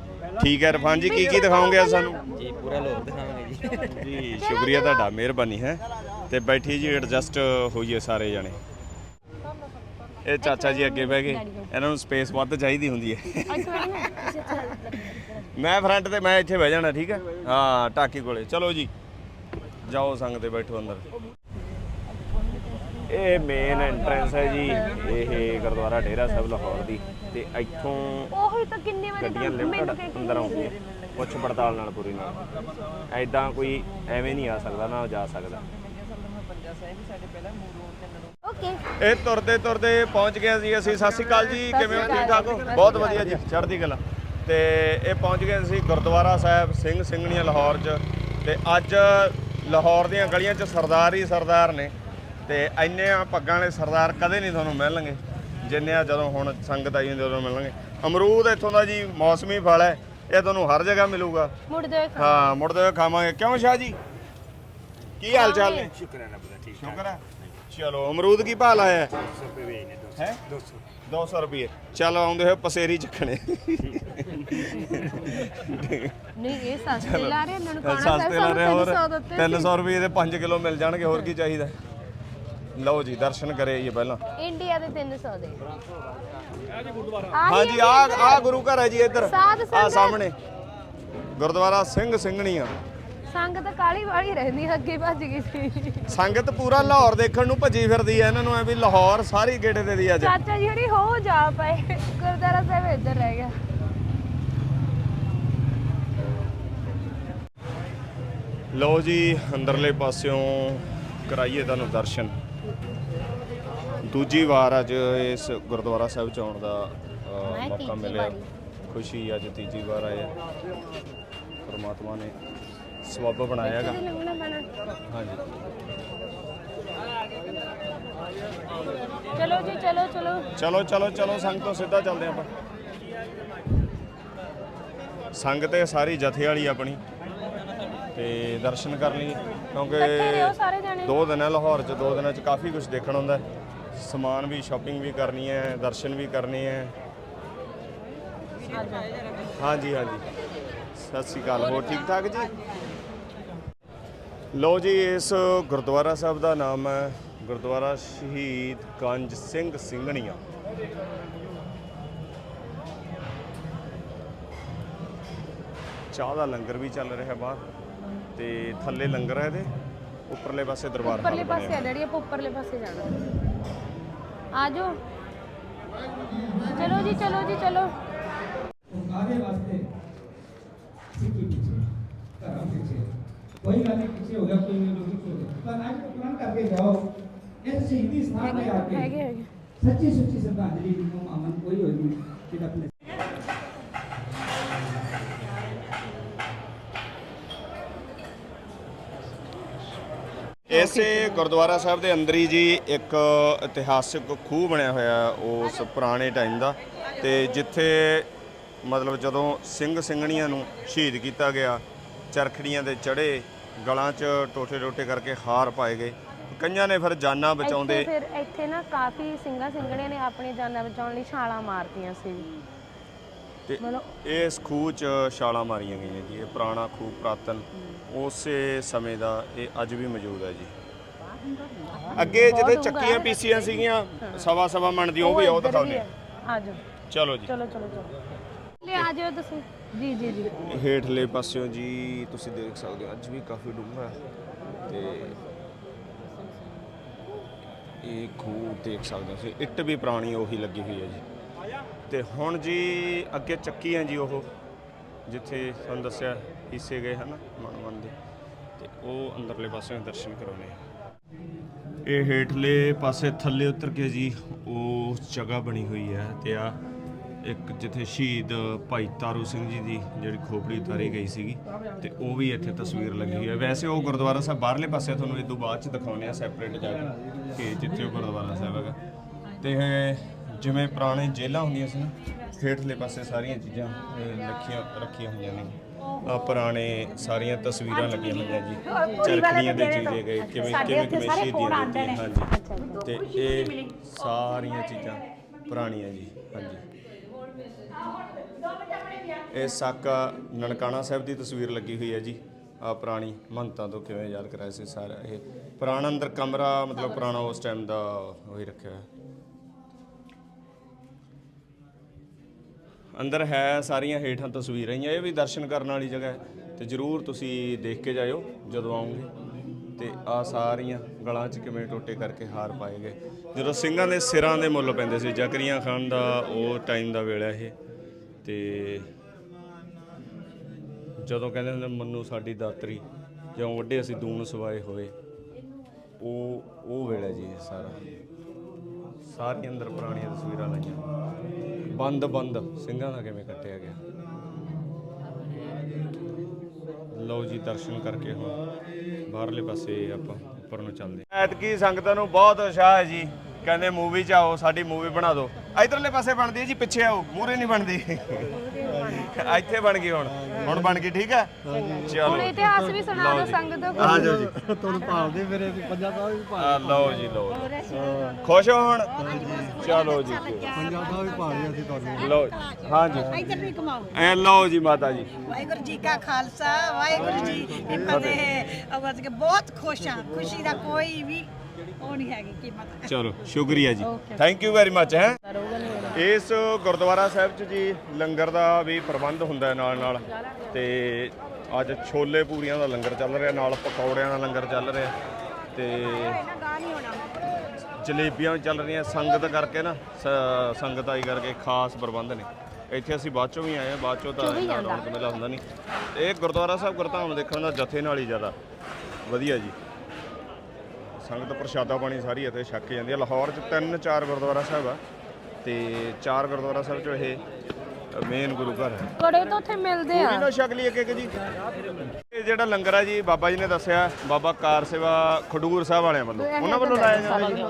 A: ਠੀਕ ਹੈ ਰਫਾਨ ਜੀ ਕੀ ਕੀ ਦਿਖਾਓਗੇ ਅੱਜ ਸਾਨੂੰ?
C: ਜੀ ਪੂਰਾ ਲੋਰ ਦਿਖਾਵਾਂਗੇ ਜੀ।
A: ਜੀ ਸ਼ੁਕਰੀਆ ਤੁਹਾਡਾ ਮਿਹਰਬਾਨੀ ਹੈ। ਤੇ ਬੈਠੀ ਜੀ ਐਡਜਸਟ ਹੋਈਏ ਸਾਰੇ ਜਣੇ। ਇਹ ਚਾਚਾ ਜੀ ਅੱਗੇ ਬਹਿ ਗਏ। ਇਹਨਾਂ ਨੂੰ ਸਪੇਸ ਵੱਧ ਚਾਹੀਦੀ ਹੁੰਦੀ ਹੈ। ਮੈਂ ਫਰੰਟ ਤੇ ਮੈਂ ਇੱਥੇ ਬਹਿ ਜਾਣਾ ਠੀਕ ਹੈ? ਹਾਂ ਟਾਕੀ ਕੋਲੇ। ਚਲੋ ਜੀ ਜਾਓ ਸੰਗ ਤੇ ਬੈਠੋ ਅੰਦਰ। ਇਹ ਮੇਨ ਐਂਟਰੈਂਸ ਹੈ ਜੀ ਇਹ ਗੁਰਦੁਆਰਾ ਡੇਰਾ ਸਾਹਿਬ ਲਾਹੌਰ ਦੀ। ਤੇ ਇੱਥੋਂ
B: ਉਹੀ ਤਾਂ ਕਿੰਨੀ ਵਾਰੀ
A: ਗੱਡੀਆਂ ਲਿਮਟਡ ਅੰਦਰ ਆਉਂਦੀਆਂ। ਪੁੱਛ ਪੜਤਾਲ ਨਾਲ ਪੂਰੀ ਨਾਲ। ਐਦਾਂ ਕੋਈ ਐਵੇਂ ਨਹੀਂ ਆ ਸਕਦਾ ਨਾ ਜਾ ਸਕਦਾ।
B: ਓਕੇ
A: ਇਹ ਤੁਰਦੇ ਤੁਰਦੇ ਪਹੁੰਚ ਗਏ ਸੀ ਅਸੀਂ ਸਤਿ ਸ਼੍ਰੀ ਅਕਾਲ ਜੀ। ਕਿਵੇਂ ਹੋ? ਠੀਕ ਠਾਕ ਹੋ? ਬਹੁਤ ਵਧੀਆ ਜੀ। ਚੜ੍ਹਦੀ ਕਲਾ। ਤੇ ਇਹ ਪਹੁੰਚ ਗਏ ਸੀ ਗੁਰਦੁਆਰਾ ਸਾਹਿਬ ਸਿੰਘ ਸਿੰਘਣੀਆਂ ਲਾਹੌਰ 'ਚ ਤੇ ਅੱਜ ਲਾਹੌਰ ਦੀਆਂ ਗਲੀਆਂ 'ਚ ਸਰਦਾਰ ਹੀ ਸਰਦਾਰ ਨੇ ਤੇ ਇੰਨੇ ਆ ਪੱਗਾਂ ਵਾਲੇ ਸਰਦਾਰ ਕਦੇ ਨਹੀਂ ਤੁਹਾਨੂੰ ਮਿਲਣਗੇ ਜਿੰਨੇ ਆ ਜਦੋਂ ਹੁਣ ਸੰਗਤ ਆਈ ਹੁੰਦੀ ਉਦੋਂ ਮਿਲਣਗੇ। ਅਮਰੂਦ ਇੱਥੋਂ ਦਾ ਜੀ ਮੌਸਮੀ ਫਲ ਹੈ ਇਹ ਤੁਹਾਨੂੰ ਹਰ ਜਗ੍ਹਾ ਮਿਲੂਗਾ।
B: ਮੁੜਦੇ ਹੋਏ
A: ਹਾਂ ਮੁੜਦੇ ਹੋਏ ਖਾਵਾਂਗੇ। ਕਿਉਂ ਸ਼ਾਹ ਜੀ? ਕੀ ਹਾਲ ਚਾਲ ਨੇ?
C: ਸ਼ੁਕਰ ਹੈ ਨਾ ਬੜਾ ਠੀਕ
A: ਸ਼ੁਕਰ ਹੈ। ਚਲੋ ਅਮਰੂਦ ਕੀ ਭਾਅ ਲਾਇਆ? ਹੈ? ਹੈ 200 200 ਰੁਪਏ। ਚਲ ਆਉਂਦੇ ਹੋਏ ਪਸੇਰੀ ਚੱਕਣੇ।
B: ਨਹੀਂ ਇਹ ਸਸਤੇ ਲਾ ਰਹੇ ਇਹਨਾਂ ਨੂੰ ਖਾਣਾ
A: ਸਸਤੇ ਲਾ ਰਹੇ ਹੋਰ
B: 300 ਦਿੱਤੇ
A: 300 ਰੁਪਏ ਦੇ 5 ਕਿਲੋ ਮਿਲ ਜਾਣਗੇ ਹੋਰ ਕੀ ਚਾਹੀਦਾ? ਲਓ ਜੀ ਦਰਸ਼ਨ ਕਰੇ ਜੀ ਪਹਿਲਾਂ।
B: ਇੰਡੀਆ ਦੇ 300 ਦੇ।
A: ਹਾਂਜੀ ਆ ਆ ਗੁਰੂ ਘਰ ਹੈ ਜੀ ਇੱਧਰ। ਆ। ਸਾਹਮਣੇ। ਗੁਰਦੁਆਰਾ ਸਿੰਘ ਸਿੰਘਣੀਆਂ।
B: ਸੰਗਤ ਕਾਲੀ ਵਾਲੀ ਰਹਿੰਦੀ ਅੱਗੇ ਭੱਜ ਗਈ ਸੀ।
A: ਸੰਗਤ ਪੂਰਾ ਲਾਹੌਰ ਦੇਖਣ ਨੂੰ ਭੱਜੀ ਫਿਰਦੀ ਹੈ ਇਹਨਾਂ ਨੂੰ ਐ ਵੀ ਲਾਹੌਰ ਸਾਰੀ ਗੇੜੇ ਦੇ ਦੀ ਅੱਜ।
B: ਚਾਚਾ ਜੀ ਹਰੀ ਹੋ ਜਾ ਪਏ ਗੁਰਦਾਰਾ ਸਾਹਿਬ ਇੱਧਰ ਰਹਿ ਗਿਆ।
A: ਲਓ ਜੀ ਅੰਦਰਲੇ ਪਾਸਿਓਂ ਕਰਾਈਏ ਤੁਹਾਨੂੰ ਦਰਸ਼ਨ। ਦੂਜੀ ਵਾਰ ਅੱਜ ਇਸ ਗੁਰਦੁਆਰਾ ਸਾਹਿਬ ਚ ਆਉਣ ਦਾ ਅ, ਮੌਕਾ ਮਿਲਿਆ। ਖੁਸ਼ੀ ਅੱਜ ਤੀਜੀ ਵਾਰ ਆਏ। ਆ ਪਰਮਾਤਮਾ ਨੇ ਸਬੱਬ ਬਣਾਇਆ ਹੈਗਾ। ਹਾਂਜੀ।
B: ਚਲੋ ਜੀ ਚਲੋ ਚਲੋ।
A: ਚਲੋ ਚਲੋ ਚਲੋ ਸੰਗ ਤੋਂ ਸਿੱਧਾ ਚੱਲਦੇ ਆਪਾਂ। ਸੰਗ ਤੇ ਸਾਰੀ ਜਥੇ ਵਾਲੀ ਆਪਣੀ। ਤੇ ਦਰਸ਼ਨ ਕਰ ਲਈ ਕਿਉਂਕਿ ਦੋ ਦਿਨ ਹੈ ਲਾਹੌਰ ਚ ਦੋ ਦਿਨਾਂ ਚ ਕਾਫੀ ਕੁਝ ਦੇਖਣ ਹੁੰਦਾ। ਸਮਾਨ ਵੀ ਸ਼ਾਪਿੰਗ ਵੀ ਕਰਨੀ ਹੈ ਦਰਸ਼ਨ ਵੀ ਕਰਨੇ ਹੈ। ਹਾਂਜੀ ਹਾਂਜੀ। ਸਤਿ ਸ਼੍ਰੀ ਅਕਾਲ ਹੋਰ ਠੀਕ ਠਾਕ ਜੀ? ਲੋ ਜੀ ਇਸ ਗੁਰਦੁਆਰਾ ਸਾਹਿਬ ਦਾ ਨਾਮ ਹੈ ਗੁਰਦੁਆਰਾ ਸ਼ਹੀਦ ਗੰਜ ਸਿੰਘ ਸਿੰਘਣੀਆਂ। ਚਾਹ ਦਾ ਲੰਗਰ ਵੀ ਚੱਲ ਰਿਹਾ ਬਾਹਰ ਤੇ ਥੱਲੇ ਲੰਗਰ ਹੈ ਇਹਦੇ ਉੱਪਰਲੇ ਪਾਸੇ ਦਰਬਾਰ
B: ਉੱਪਰਲੇ ਪਾਸੇ ਆ ਡੈਡੀ ਆਪਾਂ ਉੱਪਰਲੇ ਪਾਸੇ ਜਾਣਾ। ਆ ਚਲੋ ਜੀ ਚਲੋ ਜੀ ਚਲੋ।
D: ਕਾਹਦੇ ਵਾਸਤੇ कोई बात नहीं पीछे हो गया कोई नहीं लोग पीछे हो गया पर आज को प्रण करके जाओ ऐसे शहीदी स्थान में आके
B: ਹੈਗੇ ਹੈਗੇ
D: सच्ची सच्ची श्रद्धांजलि को अमन कोई होगी कि अपने
A: ਇਸੇ ਗੁਰਦੁਆਰਾ ਸਾਹਿਬ ਦੇ ਅੰਦਰ ਹੀ ਜੀ ਇੱਕ ਇਤਿਹਾਸਿਕ ਖੂਹ ਬਣਿਆ ਹੋਇਆ ਹੈ ਉਸ ਪੁਰਾਣੇ ਟਾਈਮ ਦਾ ਤੇ ਜਿੱਥੇ ਮਤਲਬ ਜਦੋਂ ਸਿੰਘ ਸਿੰਘਣੀਆਂ ਨੂੰ ਸ਼ਹੀਦ ਕੀਤਾ ਗਿਆ ਚਰਖੜੀਆਂ ਦੇ ਚੜੇ ਗਲਾਂ 'ਚ ਟੋਟੇ ਟੋਟੇ ਕਰਕੇ ਹਾਰ ਪਾਏ ਗਏ। ਕਈਆਂ ਨੇ ਫਿਰ ਜਾਨਾਂ ਬਚਾਉਂਦੇ
B: ਇੱਥੇ ਫਿਰ ਇੱਥੇ ਨਾ ਕਾਫੀ ਸਿੰਘਾਂ ਸਿੰਘਣੀਆਂ ਨੇ ਆਪਣੀ ਜਾਨਾਂ ਬਚਾਉਣ ਲਈ ਛਾਲਾਂ ਮਾਰਤੀਆਂ ਸੀ।
A: ਤੇ ਇਸ ਖੂਹ 'ਚ ਛਾਲਾਂ ਮਾਰੀਆਂ ਗਈਆਂ ਜੀ ਇਹ ਪੁਰਾਣਾ ਖੂਹ ਪ੍ਰਾਤਨ। ਉਸੇ ਸਮੇਂ ਦਾ ਇਹ ਅੱਜ ਵੀ ਮੌਜੂਦ ਹੈ ਜੀ। ਅੱਗੇ ਜਿੱਥੇ ਚੱਕੀਆਂ ਪੀਸੀਆਂ ਸੀਗੀਆਂ ਸਵਾ ਸਵਾ ਮਣ ਦੀ ਉਹ ਵੀ ਉਹ ਦਿਖਾਉਂਦੇ ਆ।
B: ਆ। ਜਾਓ।
A: ਚਲੋ ਜੀ।
B: ਚਲੋ ਚਲੋ ਚਲੋ। ਲੈ ਆ ਜਾਓ ਤੁਸੀਂ। ਜੀ ਜੀ ਜੀ।
A: ਹੇਠਲੇ ਪਾਸਿਓਂ ਜੀ ਤੁਸੀਂ ਦੇਖ ਸਕਦੇ ਹੋ, ਅੱਜ ਵੀ ਕਾਫੀ ਡੂੰਘਾ ਹੈ ਤੇ ਇਹ ਖੂਹ ਦੇਖ ਸਕਦੇ ਹੋ ਤੁਸੀਂ, ਇੱਟ ਵੀ ਪੁਰਾਣੀ ਉਹੀ ਲੱਗੀ ਹੋਈ ਹੈ ਜੀ। ਤੇ ਹੁਣ ਜੀ ਅੱਗੇ ਚੱਕੀ ਹੈ ਜੀ ਉਹ, ਜਿੱਥੇ ਤੁਹਾਨੂੰ ਦੱਸਿਆ ਹਿੱਸੇ ਗਏ ਹਨ, ਮਨ ਮਨ ਦੇ। ਤੇ ਉਹ ਅੰਦਰਲੇ ਪਾਸਿਓਂ ਦਰਸ਼ਨ ਕਰਾਉਣੇ ਆ ਇਹ ਹੇਠਲੇ ਪਾਸੇ ਥੱਲੇ ਉਤਰ ਕੇ ਜੀ ਉਹ ਜਗ੍ਹਾ ਬਣੀ ਹੋਈ ਹੈ ਤੇ ਆ ਇੱਕ ਜਿੱਥੇ ਸ਼ਹੀਦ ਭਾਈ ਤਾਰੂ ਸਿੰਘ ਜੀ ਦੀ ਜਿਹੜੀ ਖੋਪੜੀ ਉਤਾਰੀ ਗਈ ਸੀਗੀ ਤੇ ਉਹ ਵੀ ਇੱਥੇ ਤਸਵੀਰ ਲੱਗੀ ਹੋਈ ਹੈ। ਵੈਸੇ ਉਹ ਗੁਰਦੁਆਰਾ ਸਾਹਿਬ ਬਾਹਰਲੇ ਪਾਸੇ ਤੁਹਾਨੂੰ ਇਹ ਤੋਂ ਬਾਅਦ ਚ ਦਿਖਾਉਣੇ ਆ ਸੈਪਰੇਟ ਜਾ ਕੇ ਕਿ ਜਿੱਥੇ ਉਹ ਗੁਰਦੁਆਰਾ ਸਾਹਿਬ ਹੈਗਾ। ਤੇ ਜਿਵੇਂ ਪੁਰਾਣੇ ਜੇਲ੍ਹਾਂ ਹੁੰਦੀਆਂ ਸੀ ਨਾ ਹੇਠਲੇ ਪਾਸੇ ਸਾਰੀਆਂ ਚੀਜ਼ਾਂ ਰੱਖੀਆਂ ਰੱਖੀਆਂ ਹੋਈਆਂ ਨੇ। ਆ ਪੁਰਾਣੇ ਸਾਰੀਆਂ ਤਸਵੀਰਾਂ ਲੱਗੀਆਂ ਹੋਈਆਂ ਜੀ ਚਰਖੜੀਆਂ ਦੇ ਚੀਰੇ ਗਏ ਕਿਵੇਂ ਕਿਵੇਂ ਕਿਵੇਂ ਸ਼ਹੀਦੀਆਂ ਦਿੱਤੀਆਂ ਹਾਂਜੀ। ਤੇ ਇਹ ਸਾਰੀਆਂ ਚੀਜ਼ਾਂ ਪੁਰਾਣੀਆਂ ਜੀ ਹਾਂਜੀ। ਇਹ ਸਾਕਾ ਨਨਕਾਣਾ ਸਾਹਿਬ ਦੀ ਤਸਵੀਰ ਲੱਗੀ ਹੋਈ ਹੈ ਜੀ। ਆ ਪੁਰਾਣੀ ਮੰਤਾਂ ਤੋਂ ਕਿਵੇਂ ਯਾਦ ਕਰਾਇਆ ਸੀ ਸਾਰਾ ਇਹ। ਪੁਰਾਣਾ ਅੰਦਰ ਕਮਰਾ, ਮਤਲਬ ਪੁਰਾਣਾ ਉਸ ਟਾਈਮ ਦਾ ਉਹੀ ਰੱਖਿਆ ਹੋਇਆ। ਅੰਦਰ ਹੈ ਸਾਰੀਆਂ ਹੇਠਾਂ ਤਸਵੀਰਾਂ ਹੀ ਆ, ਇਹ ਵੀ ਦਰਸ਼ਨ ਕਰਨ ਵਾਲੀ ਜਗ੍ਹਾ ਹੈ। ਤੇ ਜਰੂਰ ਤੁਸੀਂ ਦੇਖ ਕੇ ਜਾਇਓ ਜਦੋਂ ਆਉਂਗੇ ਤੇ ਆ ਸਾਰੀਆਂ ਗਲਾਂ 'ਚ ਕਿਵੇਂ ਟੋਟੇ ਕਰਕੇ ਹਾਰ ਪਾਏ ਗਏ। ਜਦੋਂ ਸਿੰਘਾਂ ਦੇ ਸਿਰਾਂ ਦੇ ਮੁੱਲ ਪੈਂਦੇ ਸੀ, ਜ਼ਕਰੀਆ ਖਾਨ ਦਾ ਉਹ ਟਾਈਮ ਦਾ ਵੇਲਾ ਇਹ। ਤੇ ਜਦੋਂ ਕਹਿੰਦੇ ਹੁੰਦੇ ਮੰਨੂ ਸਾਡੀ ਦਾਤਰੀ ਜਿਉਂ ਵੱਡੇ ਅਸੀਂ ਦੂਣ ਸਵਾਏ ਹੋਏ। ਉਹ ਉਹ ਵੇਲਾ ਜੀ ਇਹ ਸਾਰਾ। ਸਾਰੀਆਂ ਅੰਦਰ ਪੁਰਾਣੀਆਂ ਤਸਵੀਰਾਂ ਲਾਈਆਂ। ਬੰਦ ਬੰਦ, ਸਿੰਘਾਂ ਦਾ ਕਿਵੇਂ ਕੱਟਿਆ ਗਿਆ? ਲਓ ਜੀ, ਦਰਸ਼ਨ ਕਰਕੇ ਹੁਣ ਬਾਹਰਲੇ ਪਾਸੇ ਆਪਾਂ ਉੱਪਰ ਨੂੰ ਚੱਲਦੇ ਐਤਕੀ ਸੰਗਤਾਂ ਨੂੰ ਬਹੁਤ ਉਤਸ਼ਾਹ ਹੈ ਜੀ। ਕਹਿੰਦੇ ਮੂਵੀ ਚ ਆਓ ਸਾਡੀ ਮੂਵੀ ਬਣਾ ਦਿਓ। ਇਧਰਲੇ ਪਾਸੇ ਬਣਦੀ ਹੈ ਜੀ ਪਿੱਛੇ ਆਓ ਮੂਰੇ ਨਹੀਂ ਬਣਦੀ। ਇੱਥੇ ਬਣ ਗਈ ਹੁਣ। ਹੁਣ ਬਣ ਗਈ ਠੀਕ ਹੈ? ਚਲੋ।
B: ਹੁਣ ਇਤਿਹਾਸ ਵੀ ਸੁਣਾ ਦਿਓ ਸੰਗਤ ਨੂੰ।
A: ਆ ਜਾਓ ਜੀ।
E: ਤੁਹਾਨੂੰ ਭਾਲਦੇ ਮੇਰੇ ਪੰਜਾ ਸਾਹਿਬ ਵੀ ਭਾਲ
A: ਆ ਲਓ ਜੀ ਲਓ ਖੁਸ਼ ਹੋ ਹੁਣ? ਚਲੋ ਜੀ।
E: ਪੰਜਾ ਸਾਹਿਬ ਵੀ ਭਾਲ ਅਸੀਂ ਤੁਹਾਨੂੰ।
A: ਲਓ ਹਾਂਜੀ
F: ਇੱਧਰ ਵੀ ਕਮਾਓ।
A: ਐ ਲਓ ਜੀ ਮਾਤਾ ਜੀ।
F: ਵਾਹਿਗੁਰੂ ਜੀ ਕਾ ਖਾਲਸਾ ਵਾਹਿਗੁਰੂ ਜੀ ਕੀ ਫਤਿਹ। ਅਵਾਜ਼ ਕੇ ਬਹੁਤ ਖੁਸ਼ ਹਾਂ। ਖੁਸ਼ੀ ਦਾ ਕੋਈ ਵੀ ਉਹ ਨਹੀਂ ਹੈਗੀ ਕੀਮਤ।
A: ਚਲੋ ਸ਼ੁਕਰੀਆ ਜੀ। ਥੈਂਕ ਯੂ ਵੈਰੀ ਮੱਚ ਹੈ? ਇਸ ਗੁਰਦੁਆਰਾ ਸਾਹਿਬ 'ਚ ਜੀ ਲੰਗਰ ਦਾ ਵੀ ਪ੍ਰਬੰਧ ਹੁੰਦਾ ਹੈ ਨਾਲ ਨਾਲ। ਤੇ ਅੱਜ ਛੋਲੇ ਪੂਰੀਆਂ ਦਾ ਲੰਗਰ ਚੱਲ ਰਿਹਾ ਨਾਲ ਪਕੌੜਿਆਂ ਦਾ ਲੰਗਰ ਚੱਲ ਰਿਹਾ। ਤੇ ਜਲੇਬੀਆਂ ਵੀ ਚੱਲ ਰਹੀਆਂ ਸੰਗਤ ਕਰਕੇ ਨਾ ਸੰਗਤ ਆਈ ਕਰਕੇ ਖਾਸ ਪ੍ਰਬੰਧ ਨੇ। ਇੱਥੇ ਅਸੀਂ ਬਾਅਦ ਚੋਂ ਵੀ ਆਏ ਆ ਬਾਅਦ ਚੋਂ ਤਾਂ ਰੌਣਕ ਮੇਲਾ ਹੁੰਦਾ ਨਹੀਂ। ਇਹ ਗੁਰਦੁਆਰਾ ਸਾਹਿਬ ਗੁਰਧਾਮ ਦੇਖਣ ਦਾ ਜਥੇ ਨਾਲ ਹੀ ਜ਼ਿਆਦਾ। ਵਧੀਆ ਜੀ। ਸੰਗਤ ਪ੍ਰਸ਼ਾਦਾ ਪਾਣੀ ਸਾਰੀ ਇੱਥੇ ਛੱਕ ਕੇ ਜਾਂਦੀ ਹੈ ਲਾਹੌਰ 'ਚ ਤਿੰਨ ਚਾਰ ਗੁਰਦੁਆਰਾ ਸਾਹਿਬ ਆ ਤੇ ਚਾਰ ਗੁਰਦੁਆਰਾ ਸਾਹਿਬ 'ਚੋਂ ਇਹ ਮੇਨ ਗੁਰੂ ਘਰ ਹੈ।
B: ਕੜੇ ਤਾਂ ਉੱਥੇ ਮਿਲਦੇ ਆ।
A: ਨਾ ਛਕ ਲਈ ਇੱਕ ਇੱਕ ਜੀ। ਇਹ ਜਿਹੜਾ ਲੰਗਰ ਆ ਜੀ ਬਾਬਾ ਜੀ ਨੇ ਦੱਸਿਆ ਬਾਬਾ ਕਾਰ ਸੇਵਾ ਖਡੂਰ ਸਾਹਿਬ ਵਾਲਿਆਂ ਵੱਲੋਂ। ਉਹਨਾਂ ਵੱਲੋਂ ਲਾਇਆ ਜਾਂਦਾ ਜੀ।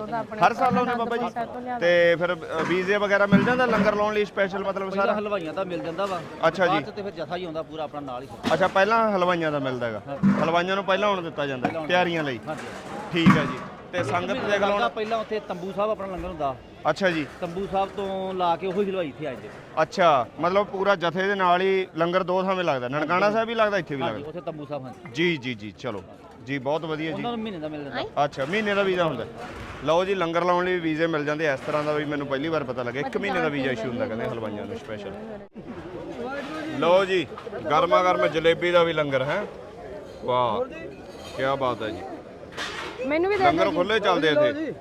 A: ਹਰ ਸਾਲ ਲਾਉਂਦੇ ਬਾਬਾ ਜੀ। ਤੇ ਫਿਰ ਵੀਜ਼ੇ ਵਗੈਰਾ ਮਿਲ ਜਾਂਦਾ ਲੰਗਰ ਲਾਉਣ ਲਈ ਸਪੈਸ਼ਲ ਮਤਲਬ ਸਾਰਾ?
C: ਹਲਵਾਈਆਂ ਦਾ ਮਿਲ ਜਾਂਦਾ ਵਾ।
A: ਅੱਛਾ ਜੀ।
C: ਤੇ ਫਿਰ ਜਥਾ ਹੀ ਆਉਂਦਾ ਪੂਰਾ ਆਪਣਾ ਨਾਲ ਹੀ।
A: ਅੱਛਾ ਪਹਿਲਾਂ ਹਲਵਾਈਆਂ ਦਾ ਮਿਲਦਾ ਹੈਗਾ। ਹਲਵਾਈਆਂ ਨੂੰ ਪਹਿਲਾਂ ਆਉਣ ਦਿੱਤਾ ਜਾਂਦਾ ਤਿਆਰੀਆਂ ਲਈ।
C: ਹਾਂਜੀ।
A: ਠੀਕ ਹੈ ਜੀ। ਤੇ ਸੰਗਤ ਦੇਖ ਲਓ
C: ਪਹਿਲਾਂ ਉੱਥੇ ਤੰਬੂ ਸਾਹਿਬ ਆਪਣਾ ਲੰਗਰ ਹੁੰਦਾ
A: ਅੱਛਾ ਜੀ।
C: ਤੰਬੂ ਸਾਹਿਬ ਤੋਂ ਲਾ ਕੇ ਉਹੀ ਹਲਵਾਈ ਇੱਥੇ ਆ ਜਾਂਦੇ
A: ਅੱਛਾ ਮਤਲਬ ਪੂਰਾ ਜਥੇ ਦੇ ਨਾਲ ਹੀ ਲੰਗਰ ਦੋ ਥਾਵੇਂ ਲੱਗਦਾ। ਨਨਕਾਣਾ ਸਾਹਿਬ ਵੀ ਲੱਗਦਾ ਇੱਥੇ ਵੀ
C: ਹਾਂਜੀ
A: ਲੱਗਦਾ?
C: ਉੱਥੇ ਤੰਬੂ ਸਾਹਿਬ ਹਾਂਜੀ।
A: ਜੀ ਜੀ ਜੀ ਚਲੋ। ਜੀ ਬਹੁਤ ਵਧੀਆ ਜੀ।
C: ਉਹਨਾਂ ਨੂੰ ਮਹੀਨੇ ਦਾ ਮਿਲ ਜਾਂਦਾ।
A: ਅੱਛਾ ਮਹੀਨੇ ਦਾ ਵੀਜ਼ਾ ਹੁੰਦਾ। ਲਓ ਜੀ ਲੰਗਰ ਲਾਉਣ ਲਈ ਵੀਜ਼ੇ ਮਿਲ ਜਾਂਦੇ ਇਸ ਤਰ੍ਹਾਂ ਦਾ ਵੀ ਮੈਨੂੰ ਪਹਿਲੀ ਵਾਰ ਪਤਾ ਲੱਗਿਆ। ਇੱਕ ਮਹੀਨੇ ਦਾ ਵੀਜ਼ਾ ਇਸ਼ੂ ਹੁੰਦਾ ਕਹਿੰਦੇ ਹਲਵਾਈਆਂ ਨੂੰ ਸਪੈਸ਼ਲ ਲਓ ਜੀ ਗਰਮਾ ਗਰਮ ਜਲੇਬੀ ਦਾ ਵੀ ਲੰਗਰ ਹੈ? ਵਾਹ ਕੀ ਬਾਤ ਹੈ ਜੀ।
B: ਮੈਨੂੰ ਵੀ ਦੇ
A: ਲੰਗਰ ਖੁੱਲੇ ਚੱਲਦੇ ਇੱਥੇ।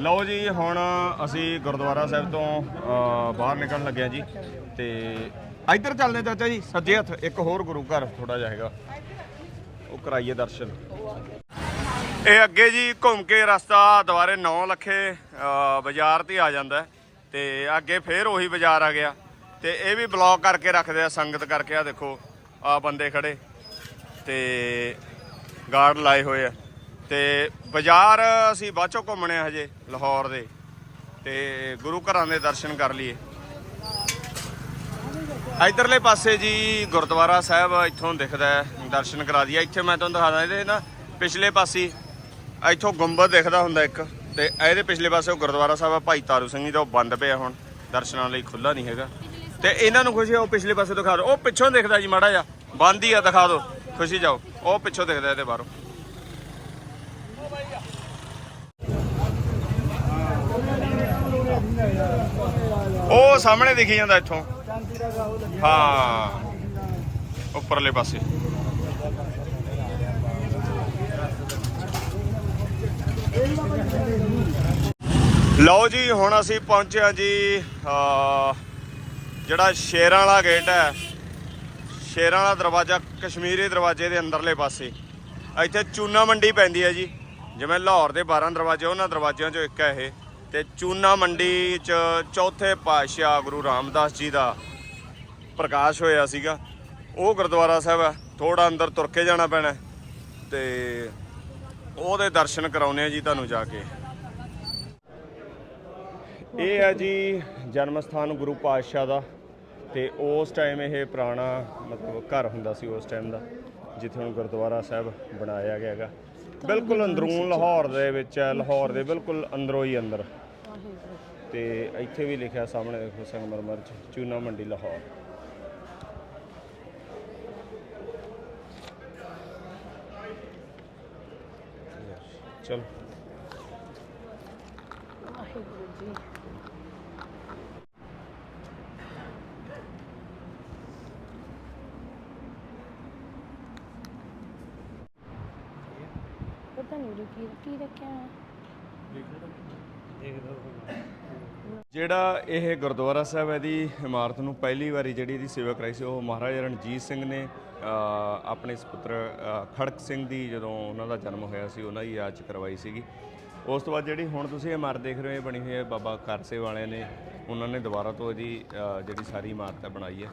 A: ਲਓ ਜੀ। ਹੁਣ ਅਸੀਂ ਗੁਰਦੁਆਰਾ ਸਾਹਿਬ ਤੋਂ ਅ, ਬਾਹਰ ਨਿਕਲਣ ਲੱਗੇ ਹਾਂ ਜੀ। ਤੇ ਇੱਧਰ ਚੱਲਦੇ ਚਾਚਾ ਜੀ ਸੱਜੇ ਹੱਥ ਇੱਕ ਹੋਰ ਗੁਰੂ ਘਰ ਥੋੜਾ ਜਿਹਾ ਹੈਗਾ। ਉਹ ਕਰਾਈਏ ਦਰਸ਼ਨ। ਇਹ ਅੱਗੇ ਜੀ ਘੁੰਮ ਕੇ ਰਸਤਾ ਦੁਬਾਰੇ 9 ਲੱਖੇ ਅ, ਬਾਜ਼ਾਰ ਤੇ ਆ ਜਾਂਦਾ ਹੈ। ਤੇ ਅੱਗੇ ਫੇਰ ਉਹੀ ਬਾਜ਼ਾਰ ਆ ਗਿਆ। ਤੇ ਇਹ ਵੀ ਬਲੌਕ ਕਰਕੇ ਰੱਖਦੇ ਆ ਸੰਗਤ ਕਰਕੇ। ਆ ਦੇਖੋ ਆ ਬੰਦੇ ਖੜੇ। ਤੇ ਗਾਰਡ ਲਾਏ ਹੋਏ ਆ। ਤੇ ਬਾਜ਼ਾਰ ਅਸੀਂ ਬਾਅਦ ਚੋਂ ਘੁੰਮਣੇ ਆ ਹਜੇ ਲਾਹੌਰ ਦੇ। ਤੇ ਗੁਰੂ ਘਰਾਂ ਦੇ ਦਰਸ਼ਨ ਕਰ ਲਈਏ। ਇਧਰਲੇ ਪਾਸੇ ਜੀ ਗੁਰਦੁਆਰਾ ਸਾਹਿਬ ਇੱਥੋਂ ਦਿਖਦਾ ਹੈ, ਦਰਸ਼ਨ ਕਰਾ ਦਈਏ। ਇੱਥੇ ਮੈਂ ਤੁਹਾਨੂੰ ਦਿਖਾ ਦਾਂ, ਇਹਦੇ ਨਾ ਪਿਛਲੇ ਪਾਸੇ ਇੱਥੋਂ ਗੁੰਬਦ ਦਿਖਦਾ ਹੁੰਦਾ ਇੱਕ। ਤੇ ਇਹਦੇ ਪਿਛਲੇ ਪਾਸੇ ਉਹ ਗੁਰਦੁਆਰਾ ਸਾਹਿਬ ਆ, ਭਾਈ ਤਾਰੂ ਸਿੰਘ ਜੀ ਦਾ, ਉਹ ਬੰਦ ਪਿਆ ਹੁਣ। ਦਰਸ਼ਨਾਂ ਲਈ ਖੁੱਲਾ ਨਹੀਂ ਹੈਗਾ। ਤੇ ਇਹਨਾਂ ਨੂੰ ਖੁਸ਼ੀ ਉਹ ਪਿਛਲੇ ਪਾਸੇ ਦਿਖਾ ਦਿਓ। ਉਹ ਪਿੱਛੋਂ ਦਿਖਦਾ ਜੀ ਮਾੜਾ ਜਿਹਾ। ਬੰਦ ਹੀ ਆ, ਦਿਖਾ ਦਿਓ। ਖੁਸ਼ੀ ਜਾਓ। ਉਹ ਪਿੱਛੋਂ ਦਿਖਦਾ ਇਹਦੇ ਬਾਹਰੋਂ। ਉਹ ਸਾਹਮਣੇ ਦਿਖੀ ਜਾਂਦਾ ਇੱਥੋਂ। ਹਾਂ। ਉੱਪਰਲੇ ਪਾਸੇ। ਲਓ ਜੀ, ਹੁਣ ਅਸੀਂ ਪਹੁੰਚਿਆ ਜੀ ਜਿਹੜਾ ਸ਼ੇਰਾਂ ਵਾਲਾ ਗੇਟ ਹੈ, ਸ਼ੇਰਾਂ ਵਾਲਾ ਦਰਵਾਜ਼ਾ ਕਸ਼ਮੀਰੀ ਦਰਵਾਜ਼ੇ ਦੇ ਅੰਦਰਲੇ ਪਾਸੇ। ਇੱਥੇ ਚੂਨਾ ਮੰਡੀ ਪੈਂਦੀ ਹੈ ਜੀ। ਜਿਵੇਂ ਲਾਹੌਰ ਦੇ 12 ਦਰਵਾਜ਼ੇ, ਉਹਨਾਂ ਦਰਵਾਜ਼ਿਆਂ ਚੋਂ ਇੱਕ ਹੈ ਇਹ। ਤੇ ਚੂਨਾ ਮੰਡੀ ਚ ਚੌਥੇ ਪਾਤਸ਼ਾਹ ਗੁਰੂ ਰਾਮਦਾਸ ਜੀ ਦਾ ਪ੍ਰਕਾਸ਼ ਹੋਇਆ ਸੀਗਾ। ਉਹ ਗੁਰਦੁਆਰਾ ਸਾਹਿਬ ਹੈ। ਥੋੜਾ ਅੰਦਰ ਤੁਰ ਕੇ ਜਾਣਾ ਪੈਣਾ ਹੈ। ਤੇ ਉਹਦੇ ਦਰਸ਼ਨ ਕਰਾਉਨੇ ਆ ਜੀ ਤੁਹਾਨੂੰ ਜਾ ਕੇ। ਇਹ ਹੈ ਜੀ ਜਨਮ ਸਥਾਨ ਗੁਰੂ ਪਾਤਸ਼ਾਹ ਦਾ। ਤੇ ਉਸ ਟਾਈਮ ਇਹ ਪੁਰਾਣਾ ਮਤਲਬ ਘਰ ਹੁੰਦਾ ਸੀ ਉਸ ਟਾਈਮ ਦਾ, ਜਿੱਥੇ ਹੁਣ ਗੁਰਦੁਆਰਾ ਸਾਹਿਬ ਬਣਾਇਆ ਗਿਆ ਹੈਗਾ। ਬਿਲਕੁਲ ਅੰਦਰੂਨ ਲਾਹੌਰ ਦੇ ਵਿੱਚ ਹੈ, ਲਾਹੌਰ ਦੇ ਬਿਲਕੁਲ ਅੰਦਰੋਂ ਹੀ ਅੰਦਰ। ਤੇ ਇੱਥੇ ਵੀ ਲਿਖਿਆ ਸਾਹਮਣੇ ਦੇਖੋ ਸੰਗਮਰਮਰ ਚ, ਚੂਨਾ ਮੰਡੀ ਲਾਹੌਰ। ਚਲੋ।
B: ਵਾਹਿਗੁਰੂ ਜੀ ਪਤਾ ਨਹੀਂ ਉਰੇ ਕੀ ਰੱਖਿਆ ਹੈ
A: ਜਿਹੜਾ ਇਹ ਗੁਰਦੁਆਰਾ ਸਾਹਿਬ ਹੈ ਦੀ ਇਮਾਰਤ ਨੂੰ ਪਹਿਲੀ ਵਾਰੀ ਜਿਹੜੀ ਇਹਦੀ ਸੇਵਾ ਕਰਾਈ ਸੀ, ਉਹ ਮਹਾਰਾਜਾ ਰਣਜੀਤ ਸਿੰਘ ਨੇ ਆਪਣੇ ਸੁਪੁੱਤਰ ਖੜਕ ਸਿੰਘ ਦੀ ਜਦੋਂ ਉਹਨਾਂ ਦਾ ਜਨਮ ਹੋਇਆ ਸੀ, ਉਹਨਾਂ ਦੀ ਯਾਦ ਚ ਕਰਵਾਈ ਸੀਗੀ। ਉਸ ਤੋਂ ਬਾਅਦ ਜਿਹੜੀ ਹੁਣ ਤੁਸੀਂ ਇਮਾਰਤ ਦੇਖ ਰਹੇ ਹੋ, ਇਹ ਬਣੀ ਹੋਈ ਹੈ ਬਾਬਾ ਕਰਸੇ ਵਾਲਿਆਂ ਨੇ, ਉਹਨਾਂ ਨੇ ਦੁਬਾਰਾ ਤੋਂ ਇਹਦੀ ਜਿਹੜੀ ਸਾਰੀ ਇਮਾਰਤ ਹੈ ਬਣਾਈ ਹੈ।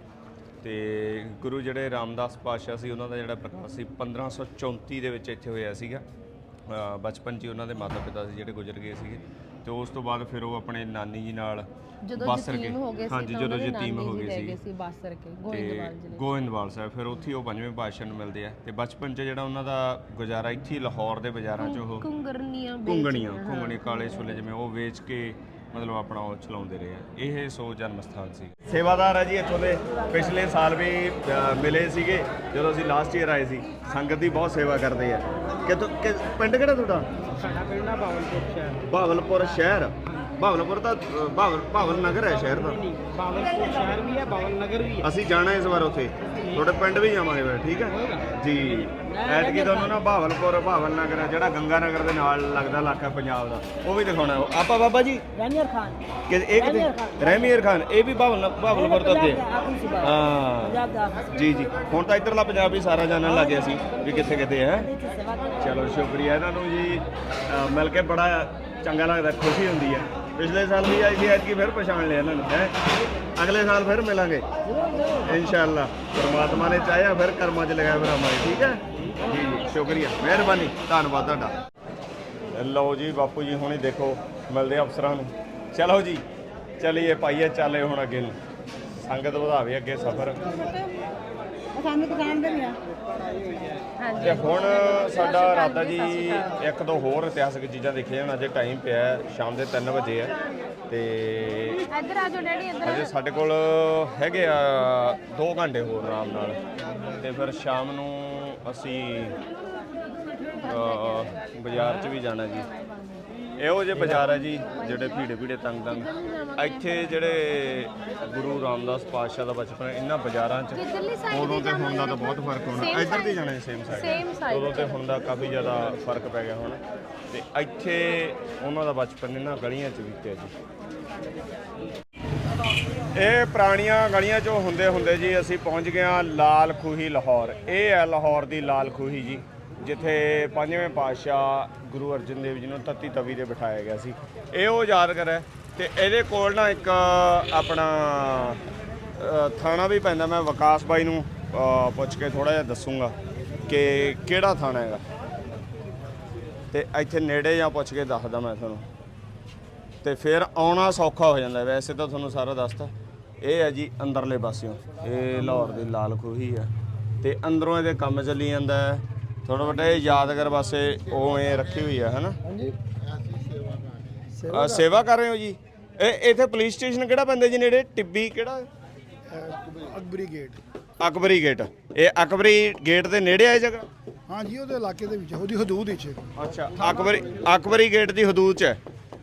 A: ਤੇ ਗੁਰੂ ਜਿਹੜੇ ਰਾਮਦਾਸ ਪਾਤਸ਼ਾਹ ਸੀ, ਉਹਨਾਂ ਦਾ ਜਿਹੜਾ ਪ੍ਰਕਾਸ਼ ਸੀ 1534 ਦੇ ਵਿੱਚ ਇੱਥੇ ਹੋਇਆ ਸੀਗਾ। ਬਚਪਨ 'ਚ ਹੀ ਉਹਨਾਂ ਦੇ ਮਾਤਾ ਪਿਤਾ ਸੀ ਜਿਹੜੇ ਗੁਜ਼ਰ ਗਏ ਸੀਗੇ ਤੇ ਉਸ ਤੋਂ ਬਾਅਦ ਫਿਰ ਉਹ ਆਪਣੇ ਨਾਨੀ ਜੀ ਨਾਲ
B: ਜਦੋਂ
A: ਬਾਸਰ
B: ਯਤੀਮ ਹੋ ਗਏ ਸੀ
A: ਹਾਂਜੀ ਜਦੋਂ ਯਤੀਮ ਹੋ ਗਏ ਸੀ।
B: ਬਾਸਰ ਕੇ ਗੋਇੰਦਵਾਲ ਜ਼ਿਲ੍ਹੇ
A: ਗੋਇੰਦਵਾਲ ਸਾਹਿਬ ਫਿਰ ਉੱਥੇ ਉਹ ਪੰਜਵੇਂ ਪਾਤਸ਼ਾਹ ਨੂੰ ਮਿਲਦੇ ਆ। ਤੇ ਬਚਪਨ 'ਚ ਜਿਹੜਾ ਉਹਨਾਂ ਦਾ ਗੁਜ਼ਾਰਾ ਇੱਥੇ ਹੀ ਲਾਹੌਰ ਦੇ ਬਾਜ਼ਾਰਾਂ 'ਚ ਉਹ
B: ਕੁੰਗਰਨੀਆਂ ਵੇਚ-
A: ਕਾਲੇ ਛੋਲੇ ਜਿਵੇਂ ਉਹ ਵੇਚ ਕੇ ਮਤਲਬ ਆਪਣਾ ਉਹ ਚਲਾਉਂਦੇ ਰਹੇ ਆ। ਇਹ ਸੋ ਜਨਮ ਸਥਾਨ ਸੀ। ਸੇਵਾਦਾਰ ਹੈ ਜੀ ਇੱਥੋਂ ਦੇ। ਪਿਛਲੇ ਸਾਲ ਵੀ ਅ, ਮਿਲੇ ਸੀਗੇ ਜਦੋਂ ਅਸੀਂ ਲਾਸਟ ਈਅਰ ਆਏ ਸੀ। ਸੰਗਤ ਦੀ ਬਹੁਤ ਸੇਵਾ ਕਰਦੇ ਆ। ਕਿ ਪਿੰਡ ਕਿਹੜਾ ਤੁਹਾਡਾ?
G: ਸਾਡਾ ਪਿੰਡ ਆ ਬਾਵਲਪੁਰ ਸ਼ਹਿਰ।
A: ਭਾਵਲਪੁਰ ਸ਼ਹਿਰ। ਭਾਵਲਪੁਰ ਤਾਂ ਅ, ਭਾਵਲ ਭਾਵਲ ਨਗਰ ਹੈ ਸ਼ਹਿਰ ਦਾ
G: ਨਹੀਂ ਬਾਵਲਪੁਰ ਸ਼ਹਿਰ ਵੀ ਹੈ ਬਾਵਲ ਨਗਰ ਵੀ ਹੈ।
A: ਅਸੀਂ ਜਾਣਾ ਇਸ ਵਾਰ ਉੱਥੇ। ਤੁਹਾਡੇ ਪਿੰਡ ਵੀ ਜਾਵਾਂਗੇ ਫਿਰ ਠੀਕ ਹੈ? ਜੀ। ਐਤਕੀ ਤੁਹਾਨੂੰ ਨਾ ਭਾਵਲਪੁਰ ਭਾਵਲ ਨਗਰ ਹੈ, ਜਿਹੜਾ ਗੰਗਾ ਨਗਰ ਦੇ ਨਾਲ ਲੱਗਦਾ ਇਲਾਕਾ ਪੰਜਾਬ ਦਾ ਉਹ ਵੀ ਦਿਖਾਉਣਾ ਹੈ। ਆਪਾਂ ਬਾਬਾ ਜੀ?
G: ਰਣੀਰ ਖਾਨ।
A: ਕਿ ਇਹ ਕਿਤੇ? ਰਹਿਮੀਰ ਖਾਨ। ਇਹ ਵੀ ਭਾਵਲ ਭਾਵਲਪੁਰ ਤੋਂ ਹਾਂ।
G: ਦਾ
A: ਜੀ ਜੀ। ਹੁਣ ਤਾਂ ਇਧਰਲਾ ਪੰਜਾਬ ਹੀ ਸਾਰਾ ਜਾਣਨ ਲੱਗ ਗਿਆ ਸੀ ਵੀ ਕਿੱਥੇ ਕਿੱਥੇ ਹੈ। ਚਲੋ ਸ਼ੁਕਰੀਆ ਇਹਨਾਂ ਨੂੰ ਜੀ। ਅ, ਮਿਲ ਕੇ ਬੜਾ ਚੰਗਾ ਲੱਗਦਾ ਖੁਸ਼ੀ ਹੁੰਦੀ ਹੈ। ਪਿਛਲੇ ਸਾਲ ਵੀ ਆਈ ਸੀ ਐਤਕੀ ਫਿਰ ਪਛਾਣ ਲਿਆ ਇਹਨਾਂ ਨੂੰ ਹੈ? ਅਗਲੇ ਸਾਲ ਫਿਰ ਮਿਲਾਂਗੇ। ਇਨਸ਼ਾਅੱਲਾ ਪਰਮਾਤਮਾ ਨੇ ਚਾਹਿਆ ਫਿਰ ਕਰਮਾਂ 'ਚ ਲਗਾਇਆ ਫਿਰ ਹਮਾਰੇ ਠੀਕ ਹੈ? ਜੀ ਜੀ ਸ਼ੁਕਰੀਆ ਮਿਹਰਬਾਨੀ ਧੰਨਵਾਦ ਤੁਹਾਡਾ। ਲਓ ਜੀ ਬਾਪੂ ਜੀ ਹੁਣੇ ਦੇਖੋ ਮਿਲਦੇ ਅਫਸਰਾਂ ਨੂੰ। ਚਲੋ ਜੀ ਚਲਿਏ ਪਾਈਏ ਚੱਲੇ ਹੁਣ ਅੱਗੇ ਨੂੰ। ਸੰਗਤ ਵਧਾਵੇ ਅੱਗੇ ਸਫ਼ਰ।
G: ਸਾਨੂੰ ਦੁਕਾਨ ਦੇ ਨਹੀਂ ਆ।
B: ਹਾਂਜੀ।
A: ਤੇ ਹੁਣ ਸਾਡਾ ਇਰਾਦਾ ਜੀ ਇੱਕ ਦੋ ਹੋਰ ਇਤਿਹਾਸਕ ਚੀਜ਼ਾਂ ਦੇਖੀਆਂ ਜਾਣ ਅਜੇ ਟਾਈਮ ਪਿਆ ਹੈ, ਸ਼ਾਮ ਦੇ 3 ਵਜੇ ਹੈ। ਤੇ
B: ਇੱਧਰ ਆ ਜਾਓ ਡੈਡੀ ਇੱਧਰ
A: ਅਜੇ ਸਾਡੇ ਕੋਲ ਹੈਗੇ ਆ 2 ਘੰਟੇ ਹੋਰ ਆਰਾਮ ਨਾਲ। ਤੇ ਫਿਰ ਸ਼ਾਮ ਨੂੰ ਅਸੀਂ ਅਹ, ਬਾਜ਼ਾਰ 'ਚ ਵੀ ਜਾਣਾ ਜੀ। ਇਹੋ ਜਿਹੇ ਬਾਜ਼ਾਰ ਹੈ ਜੀ ਜਿਹੜੇ ਭੀੜੇ ਭੀੜੇ ਤੰਗ ਤੰਗ। ਇੱਥੇ ਜਿਹੜੇ ਗੁਰੂ ਰਾਮਦਾਸ ਪਾਤਸ਼ਾਹ ਦਾ ਬਚਪਨ ਇਹਨਾਂ ਬਾਜ਼ਾਰਾਂ 'ਚ
B: side
A: ਉਦੋਂ
B: ਦੀ
A: ਤੇ ਹੁਣ ਦਾ ਤਾਂ ਬਹੁਤ ਫ਼ਰਕ ਹੋਣਾ।
B: Same
A: ਇੱਧਰ ਦੀ
B: side?
A: ਜਾਣਾ ਸੇਮ ਸਾਈਡ
B: Same side
A: ਉਦੋਂ ਤੇ ਹੁਣ ਦਾ ਕਾਫੀ ਜ਼ਿਆਦਾ ਫ਼ਰਕ ਪੈ ਗਿਆ ਹੁਣ। ਤੇ ਇੱਥੇ ਉਹਨਾਂ ਦਾ ਬਚਪਨ ਇਹਨਾਂ ਗਲੀਆਂ 'ਚ ਬੀਤਿਆ ਜੀ। ਇਹ ਪੁਰਾਣੀਆਂ ਗਲੀਆਂ 'ਚੋਂ ਹੁੰਦੇ ਹੁੰਦੇ ਜੀ ਅਸੀਂ ਪਹੁੰਚ ਗਏ ਹਾਂ ਲਾਲ ਖੂਹੀ ਲਾਹੌਰ। ਇਹ ਹੈ ਲਾਹੌਰ ਦੀ ਲਾਲ ਖੂਹੀ ਜੀ। ਜਿੱਥੇ ਪੰਜਵੇਂ ਪਾਤਸ਼ਾਹ ਗੁਰੂ ਅਰਜਨ ਦੇਵ ਜੀ ਨੂੰ ਤੱਤੀ ਤਵੀ ਤੇ ਬਿਠਾਇਆ ਗਿਆ ਸੀ। ਇਹ ਉਹ ਯਾਦਗਾਰ ਹੈ ਤੇ ਇਹਦੇ ਕੋਲ ਨਾ ਇੱਕ, ਆਪਣਾ ਥਾਣਾ ਵੀ ਪੈਂਦਾ, ਮੈਂ ਵਿਕਾਸ ਬਾਈ ਨੂੰ ਪੁੱਛ ਕੇ ਥੋੜਾ ਜਿਹਾ ਦੱਸੂਗਾ ਕਿ ਕਿਹੜਾ ਥਾਣਾ ਹੈਗਾ। ਤੇ ਇੱਥੇ ਨੇੜੇ ਜਾਂ ਪੁੱਛ ਕੇ ਦੱਸਦਾ ਮੈਂ ਤੁਹਾਨੂੰ। ਤੇ ਫਿਰ ਆਉਣਾ ਸੌਖਾ ਹੋ ਜਾਂਦਾ, ਵੈਸੇ ਤਾਂ ਤੁਹਾਨੂੰ ਸਾਰਾ ਦੱਸਤਾ। ਇਹ ਹੈ ਜੀ ਅੰਦਰਲੇ ਪਾਸਿਓਂ, ਇਹ ਲਾਹੌਰ ਦੀ ਲਾਲ ਖੂਹੀ ਹੈ। ਤੇ ਅੰਦਰੋਂ ਇਹਦੇ ਕੰਮ ਚੱਲੀ ਜਾਂਦਾ ਹੈ। ਥੋੜਾ ਵੱਡਾ ਇਹ ਯਾਦਗਾਰ ਵਾਸਤੇ ਉਵੇਂ ਰੱਖੀ ਹੋਈ ਹੈ ਹਨਾ? ਹਾਂਜੀ। ਸੇਵਾ ਕਰ ਰਹੇ ਹੋ ਜੀ? ਇਹ ਇੱਥੇ ਪੁਲਿਸ ਸਟੇਸ਼ਨ ਕਿਹੜਾ ਪੈਂਦਾ ਜੀ ਨੇੜੇ? ਟਿੱਬੀ ਕਿਹੜਾ?
H: ਅਕਬਰੀ ਗੇਟ
A: ਅਕਬਰੀ ਗੇਟ ਇਹ ਅਕਬਰੀ ਗੇਟ ਦੇ ਨੇੜੇ ਆ ਇਹ ਜਗ੍ਹਾ?
H: ਹਾਂ ਜੀ ਉਹਦੇ ਇਲਾਕੇ ਦੇ ਵਿੱਚ ਉਹਦੀ ਹਦੂਦ ਵਿੱਚ।
A: ਅੱਛਾ ਅਕਬਰੀ ਅਕਬਰੀ ਗੇਟ ਦੀ ਹਦੂਦ 'ਚ ਹੈ।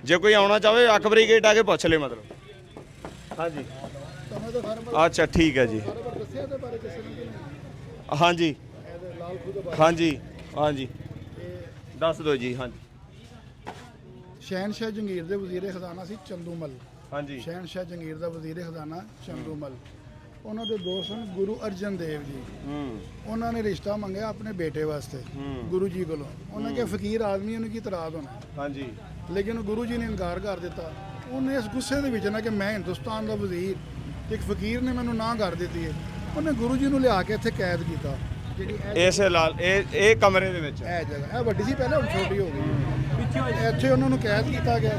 A: ਜੇ ਕੋਈ ਆਉਣਾ ਚਾਹਵੇ ਅਕਬਰੀ ਗੇਟ ਆ ਕੇ ਪੁੱਛ ਲੇ ਮਤਲਬ। ਹਾਂਜੀ। ਅੱਛਾ ਠੀਕ ਹੈ ਜੀ। ਹਾਂਜੀ। ਹਾਂਜੀ ਹਾਂਜੀ। ਦੱਸ ਦਿਓ ਜੀ ਹਾਂਜੀ।
H: ਸ਼ਹਿਨशाह ਜੰਗੀਰ ਦੇ ਵਜ਼ੀਰ ਖਜ਼ਾਨਾ ਸੀ ਚੰਦੂਮਲ।
A: ਹਾਂਜੀ।
H: ਸ਼ਹਿਨशाह ਜੰਗੀਰ ਦਾ ਵਜ਼ੀਰ ਖਜ਼ਾਨਾ ਚੰਦੂਮਲ। ਉਹਨਾਂ ਦੇ ਦੋਸਤ ਹਨ ਗੁਰੂ ਅਰਜਨ ਦੇਵ ਜੀ।
A: ਹੂੰ।
H: ਉਹਨਾਂ ਨੇ ਰਿਸ਼ਤਾ ਮੰਗਿਆ ਆਪਣੇ ਬੇਟੇ ਵਾਸਤੇ ਗੁਰੂ ਜੀ ਕੋਲੋਂ। ਉਹਨਾਂ ਕੇ ਫਕੀਰ ਆਦਮੀ ਉਹਨੂੰ ਕੀ ਇਤਰਾਜ਼ ਹੋਣਾ?
A: ਹਾਂਜੀ।
H: ਲੇਕਿਨ ਗੁਰੂ ਜੀ ਨੇ ਇਨਕਾਰ ਕਰ ਦਿੱਤਾ। ਉਹਨੇ ਇਸ ਗੁੱਸੇ ਦੇ ਵਿੱਚ ਨਾ ਕਿ ਮੈਂ ਹਿੰਦੁਸਤਾਨ ਦਾ ਵਜ਼ੀਰ ਇੱਕ ਫਕੀਰ ਨੇ ਮੈਨੂੰ ਨਾ ਕਰ ਦਿੱਤੀ ਹੈ ਉਹਨੇ ਗੁਰੂ ਜੀ ਨੂੰ ਲਿਆ ਕੇ ਇੱਥੇ ਕੈਦ ਕੀਤਾ। ਜਿਹੜੀ
A: ਇਸੇ ਲਾਲ ਇਹ ਇਹ ਕਮਰੇ ਦੇ ਵਿੱਚ।
H: ਇਹ ਜਗ੍ਹਾ। ਇਹ ਵੱਡੀ ਸੀ ਪਹਿਲਾਂ ਹੁਣ ਛੋਟੀ ਹੋ ਗਈ। ਇੱਥੇ ਉਹਨਾਂ ਨੂੰ ਕੈਦ ਕੀਤਾ ਗਿਆ।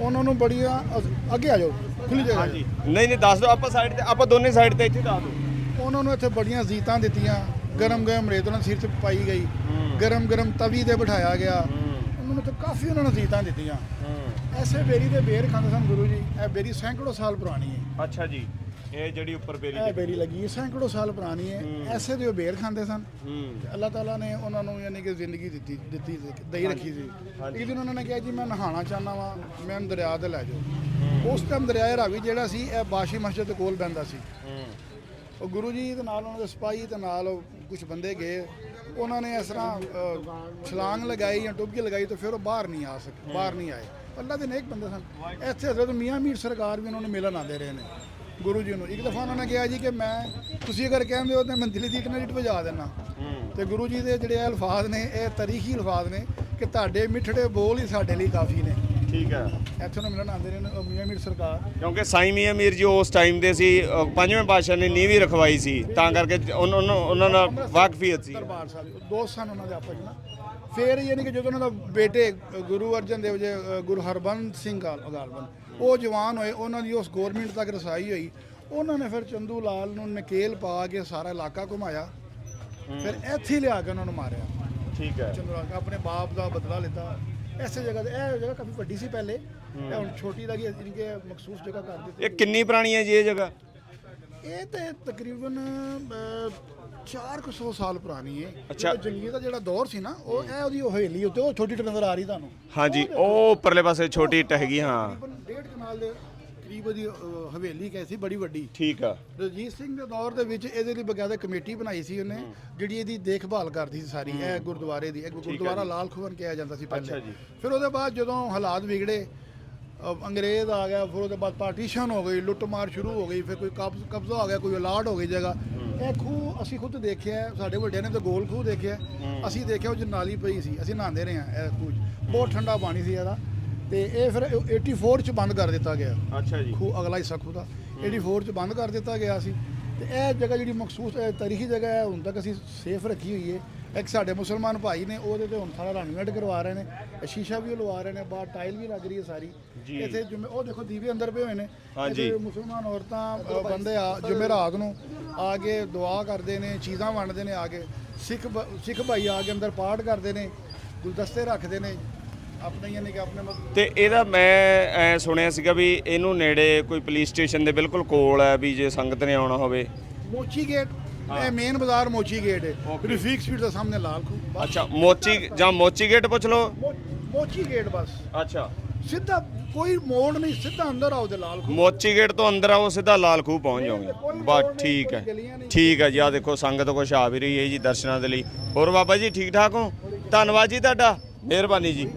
H: ਉਹਨਾਂ ਨੂੰ ਬੜੀਆਂ ਅਸ- ਅੱਗੇ ਆ ਜਾਓ ਖੁੱਲੀ ਜਗ੍ਹਾ
A: ਹਾਂਜੀ। ਨਹੀਂ ਨਹੀਂ ਦੱਸ ਦਿਓ ਆਪਾਂ ਸਾਈਡ ਤੇ ਆਪਾਂ ਦੋਨੇ ਸਾਈਡ ਤੇ ਇੱਥੇ ਦੱਸ ਦਿਓ।
H: ਉਹਨਾਂ ਨੂੰ ਇੱਥੇ ਬੜੀਆਂ ਜ਼ੀਤਾਂ ਦਿੱਤੀਆਂ। ਗਰਮ ਗਰਮ ਰੇਤ ਉਹਨਾਂ ਦੇ ਸਿਰ 'ਚ ਪਾਈ ਗਈ। ਗਰਮ ਗਰਮ ਤਵੀ ਤੇ ਬਿਠਾਇਆ ਗਿਆ। ਉਹਨਾਂ ਨੂੰ ਤਾਂ ਕਾਫੀ ਉਹਨਾਂ ਨੇ ਜ਼ੀਤਾਂ ਦਿੱਤੀਆਂ। ਐਸੇ ਬੇਰੀ ਦੇ ਬੇਰ ਖਾਂਦੇ ਸਨ ਗੁਰੂ ਜੀ। ਇਹ ਬੇਰੀ ਸੈਂਕੜੋ ਸਾਲ ਪੁਰਾਣੀ ਹੈ।
A: ਅੱਛਾ ਜੀ। ਇਹ ਜਿਹੜੀ ਉੱਪਰ ਬੇਰੀ
H: ਇਹ ਬੇਰੀ ਲੱਗੀ ਹੈ ਸੈਂਕੜੋ ਸਾਲ ਪੁਰਾਣੀ ਹੈ। ਐਸੇ ਦੇ ਉਹ ਬੇਰ ਖਾਂਦੇ ਸਨ। ਤੇ ਅੱਲਾਹ ਤਾਲਾ ਨੇ ਉਹਨਾਂ ਨੂੰ ਯਾਨੀ ਕਿ ਜ਼ਿੰਦਗੀ ਦਿੱਤੀ ਦਿੱਤੀ ਦਈ ਰੱਖੀ ਸੀ। ਇੱਕ ਦਿਨ ਉਹਨਾਂ ਨੇ ਕਿਹਾ ਜੀ ਮੈਂ ਨਹਾਣਾ ਚਾਹਨਾ ਵਾਂ ਮੈਨੂੰ ਦਰਿਆ ਤੇ ਲੈ ਜਾਓ। ਉਸ ਟਾਈਮ ਦਰਿਆ ਰਾਵੀ ਜਿਹੜਾ ਸੀ ਇਹ ਬਾਸ਼ੀ ਮਸਜਿਦ ਦੇ ਕੋਲ ਪੈਂਦਾ ਸੀ। ਉਹ ਗੁਰੂ ਜੀ ਦੇ ਨਾਲ ਉਹਨਾਂ ਦੇ ਸਿਪਾਹੀ ਤੇ ਨਾਲ ਕੁਝ ਬੰਦੇ ਗਏ। ਉਹਨਾਂ ਨੇ ਇਸ ਤਰ੍ਹਾਂ ਛਲਾਂਗ ਲਗਾਈ ਜਾਂ ਟੁਬਕੀ ਲਗਾਈ ਤਾਂ ਫਿਰ ਉਹ ਬਾਹਰ ਨਹੀਂ ਆ ਸਕੇ ਬਾਹਰ ਨਹੀਂ ਆਏ। ਅੱਲਾ ਦੇ ਨੇਕ ਬੰਦੇ ਸਨ। ਇੱਥੇ ਹਜ਼ਰਤ ਮੀਆਂ ਮੀਰ ਸਰਕਾਰ ਵੀ ਉਹਨਾਂ ਨੂੰ ਮਿਲਣ ਆਉਂਦੇ ਰਹੇ ਨੇ। ਗੁਰੂ ਜੀ ਨੂੰ। ਇੱਕ ਦਫਾ ਉਹਨਾਂ ਨੇ ਕਿਹਾ ਜੀ ਕਿ ਮੈਂ ਤੁਸੀਂ ਅਗਰ ਕਹਿੰਦੇ ਹੋ ਤਾਂ ਮੈਂ ਦਿੱਲੀ ਦੀ ਨਜ਼ਰ ਵਜਾ ਦੇਣਾ ਤੇ ਗੁਰੂ ਜੀ ਦੇ ਜਿਹੜੇ ਅਲਫਾਜ਼ ਨੇ ਇਹ ਤਾਰੀਖੀ ਅਲਫਾਜ਼ ਨੇ ਕਿ ਤੁਹਾਡੇ ਮਿੱਠੜੇ ਬੋਲ ਹੀ ਸਾਡੇ ਲਈ ਕਾਫੀ ਨੇ।
A: ਠੀਕ ਹੈ
H: ਇੱਥੇ ਨੂੰ ਮਿਲਣ ਆਉਂਦੇ ਨੇ ਮੀਆਂ ਮੀਰ ਸਰਕਾਰ।
A: ਕਿਉਂਕਿ ਸਾਈ ਮੀਆਂ ਮੀਰ ਜੀ ਉਸ ਟਾਈਮ ਦੇ ਸੀ ਪੰਜਵੇਂ ਪਾਤਸ਼ਾਹ ਨੇ ਨੀਵੀਂ ਰਖਵਾਈ ਸੀ। ਤਾਂ ਕਰਕੇ ਉਹਨਾਂ ਨਾਲ ਵਾਕਫੀਅਤ ਸੀ।
H: ਦਰਬਾਰ ਸਾਹਿਬ ਦੇ, ਦੋਸਤ ਸਨ ਉਹਨਾਂ ਦੇ ਆਪਸ ਵਿੱਚ ਫਿਰ ਯਾਨੀ ਕਿ ਜਦੋਂ ਉਹਨਾਂ ਦਾ ਬੇਟੇ ਗੁਰੂ ਅਰਜਨ ਦੇਵ ਜੀ ਗੁਰੂ ਹਰਬੰਸ ਸਿੰਘ ਗਾਲ ਗਾਲਬਨ ਉਹ ਜਵਾਨ ਹੋਏ ਉਹਨਾਂ ਦੀ ਉਸ ਗਵਰਨਮੈਂਟ ਤੱਕ ਰਸਾਈ ਹੋਈ। ਉਹਨਾਂ ਨੇ ਫਿਰ ਚੰਦੂ ਲਾਲ ਨੂੰ ਨਕੇਲ ਪਾ ਕੇ ਸਾਰਾ ਇਲਾਕਾ ਘੁਮਾਇਆ। ਫਿਰ ਇੱਥੇ ਹੀ ਲਿਆ ਕੇ ਉਹਨਾਂ ਨੂੰ ਮਾਰਿਆ।
A: ਠੀਕ ਹੈ।
H: ਚੰਦੂ ਲਾਲ ਆਪਣੇ ਬਾਪ ਦਾ ਬਦਲਾ ਲਿੱਤਾ। ਐਸੇ ਜਗ੍ਹਾ ਤੇ ਇਹ ਜਗ੍ਹਾ ਕਾਫੀ ਵੱਡੀ ਸੀ ਪਹਿਲੇ। ਇਹ ਹੁਣ ਛੋਟੀ ਦਾ ਕਿ ਮਖਸੂਸ ਜਗ੍ਹਾ ਕਰ ਦਿੱਤੀ।
A: ਇਹ ਕਿੰਨੀ ਪੁਰਾਣੀ ਹੈ ਜੀ ਇਹ ਜਗ੍ਹਾ?
H: ਇਹ ਤੇ ਤਕਰੀਬਨ 400 ਸਾਲ ਪੁਰਾਣੀ ਹੈ
A: ਅੱਛਾ।
H: ਜੰਗੀਰ ਦਾ ਜਿਹੜਾ ਦੌਰ ਸੀ ਨਾ ਉਹ ਇਹ ਉਹਦੀ ਉਹ ਹਵੇਲੀ ਉੱਤੇ ਉਹ ਛੋਟੀ ਜਿਹੀ ਨਜ਼ਰ ਆ ਰਹੀ ਤੁਹਾਨੂੰ।
A: ਹਾਂਜੀ ਉਹ ਉੱਪਰਲੇ ਪਾਸੇ ਛੋਟੀ ਇੱਟ ਹੈਗੀ ਹਾਂ।
H: ਤਕਰੀਬਨ ਡੇਢ ਕਨਾਲ ਦੇ ਕਰੀਬ ਉਹਦੀ ਅਹ, ਹਵੇਲੀ ਕਹੀ ਸੀ ਬੜੀ ਵੱਡੀ।
A: ਠੀਕ ਆ।
H: ਰਜੀਤ ਸਿੰਘ ਦੇ ਦੌਰ ਦੇ ਵਿੱਚ ਇਹਦੇ ਲਈ ਬਕਾਇਦਾ ਕਮੇਟੀ ਬਣਾਈ ਸੀ ਉਹਨੇ ਜਿਹੜੀ ਇਹਦੀ ਦੇਖਭਾਲ ਕਰਦੀ ਸੀ ਸਾਰੀ ਇਹ ਗੁਰਦੁਆਰੇ ਦੀ ਇਹ ਗੁਰਦੁਆਰਾ ਲਾਲ ਖੂਨ ਕਿਹਾ ਜਾਂਦਾ ਸੀ
A: ਅੱਛਾ
H: ਪਹਿਲੇ।
A: ਜੀ।
H: ਫਿਰ ਉਹਦੇ ਬਾਅਦ ਜਦੋਂ ਹਾਲਾਤ ਵਿਗੜੇ ਅਹ ਅੰਗਰੇਜ਼ ਆ ਗਿਆ ਫਿਰ ਉਹਦੇ ਬਾਅਦ ਪਾਰਟੀਸ਼ਨ ਹੋ ਗਈ ਲੁੱਟਮਾਰ ਸ਼ੁਰੂ ਹੋ ਗਈ ਫਿਰ ਕੋਈ ਕਬਜ਼ ਕਬਜ਼ਾ ਹੋ ਗਿਆ ਕੋਈ ਅਲਾਟ ਹੋ ਗਈ ਜਗ੍ਹਾ। ਇਹ ਖੂਹ ਅਸੀਂ ਖੁਦ ਦੇਖਿਆ ਹੈ, ਸਾਡੇ ਵੱਡਿਆਂ ਨੇ ਤਾਂ ਗੋਲ ਖੂਹ ਦੇਖਿਆ। ਹੈ। ਅਸੀਂ ਦੇਖਿਆ ਉਹ 'ਚ ਨਾਲੀ ਪਈ ਸੀ ਅਸੀਂ ਨਹਾਉਂਦੇ ਰਹੇ ਹਾਂ ਇਹ ਖੂਹ 'ਚ। ਬਹੁਤ ਠੰਡਾ ਪਾਣੀ ਸੀ ਇਹਦਾ। ਤੇ ਇਹ ਫਿਰ 84 ਚ ਬੰਦ ਕਰ ਦਿੱਤਾ ਗਿਆ।
A: ਅੱਛਾ ਜੀ।
H: ਖੂਹ ਅਗਲਾ ਹਿੱਸਾ ਖੂਹ ਦਾ। 84 ਚ ਬੰਦ ਕਰ ਦਿੱਤਾ ਗਿਆ ਸੀ। ਤੇ ਇਹ ਜਗ੍ਹਾ ਜਿਹੜੀ ਮਖਸੂਸ ਇਹ ਤਾਰੀਖੀ ਜਗ੍ਹਾ ਹੈ ਹੁਣ ਤੱਕ ਅਸੀਂ ਸੇਫ ਰੱਖੀ ਹੋਈ ਹੈ। ਇੱਕ ਸਾਡੇ ਮੁਸਲਮਾਨ ਭਾਈ ਨੇ ਉਹਦੇ ਤੇ ਹੁਣ ਸਾਰਾ ਰੰਗਮੈਂਟ ਕਰਵਾ ਰਹੇ ਨੇ ਸ਼ੀਸ਼ਾ ਵੀ ਲਵਾ ਰਹੇ ਨੇ ਬਾਹਰ ਟਾਈਲ ਵੀ ਲੱਗ ਰਹੀ ਹੈ ਸਾਰੀ। ਇੱਥੇ ਜੁਮੇ ਉਹ ਦੇਖੋ ਦੀਵੇ ਅੰਦਰ ਪਏ ਹੋਏ ਨੇ। ਇੱਥੇ ਮੁਸਲਮਾਨ ਔਰਤਾਂ ਬੰਦੇ ਆ ਜੁਮੇਰਾਤ ਨੂੰ ਆ ਕੇ ਦੁਆ ਕਰਦੇ ਨੇ ਚੀਜ਼ਾਂ ਵੰਡਦੇ ਨੇ ਆ ਕੇ ਸਿੱਖ ਸਿੱਖ ਭਾਈ ਆ ਕੇ ਅੰਦਰ ਪਾਠ ਕਰਦੇ ਨੇ ਗੁਲਦਸਤੇ ਰੱਖਦੇ ਨੇ ਆਪਣੇ ਯਾਨੀ ਕਿ ਆਪਣੇ
A: ਤੇ ਇਹਦਾ ਮੈਂ ਐ ਸੁਣਿਆ ਸੀਗਾ ਵੀ ਇਹਨੂੰ ਨੇੜੇ ਕੋਈ ਪੁਲਿਸ ਸਟੇਸ਼ਨ ਦੇ ਬਿਲਕੁਲ ਕੋਲ ਹੈ ਵੀ ਜੇ ਸੰਗਤ ਨੇ ਆਉਣਾ ਹੋਵੇ।
H: ਮੋਚੀ ਗੇਟ ਇਹ ਮੇਨ ਬਾਜ਼ਾਰ ਮੋਚੀ ਗੇਟ ਹੈ। ਰਫੀਕ ਸਟਰੀਟ ਦੇ ਸਾਹਮਣੇ ਲਾਲ ਖੂ ਬਸ।
A: ਅੱਛਾ ਮੋਚੀ ਜਾਂ ਮੋਚੀ ਗੇਟ ਪੁੱਛ ਲਓ।
H: ਮੋ- ਮੋਚੀ ਗੇਟ ਬਸ।
A: ਅੱਛਾ।
H: ਸਿੱਧਾ ਕੋਈ ਮੋੜ ਨਹੀਂ ਸਿੱਧਾ ਅੰਦਰ ਆਓ ਦੇ ਲਾਲ ਖੂ
A: ਮੋਚੀ ਗੇਟ ਤੋਂ ਅੰਦਰ ਆਓ ਸਿੱਧਾ ਲਾਲ ਖੂਹ ਪਹੁੰਚ ਜਾਓਗੇ। ਬਸ ਠੀਕ ਹੈ। ਠੀਕ ਹੈ ਜੀ ਆ ਦੇਖੋ ਸੰਗਤ ਕੁਛ ਆ ਵੀ ਰਹੀ ਹੈ ਜੀ ਦਰਸ਼ਨਾਂ ਦੇ ਲਈ। ਹੋਰ ਬਾਬਾ ਜੀ ਠੀਕ ਠਾਕ ਹੋ? ਧੰਨਵਾਦ ਜੀ ਤੁਹਾਡਾ। ਮਿਹਰਬਾਨੀ ਜੀ।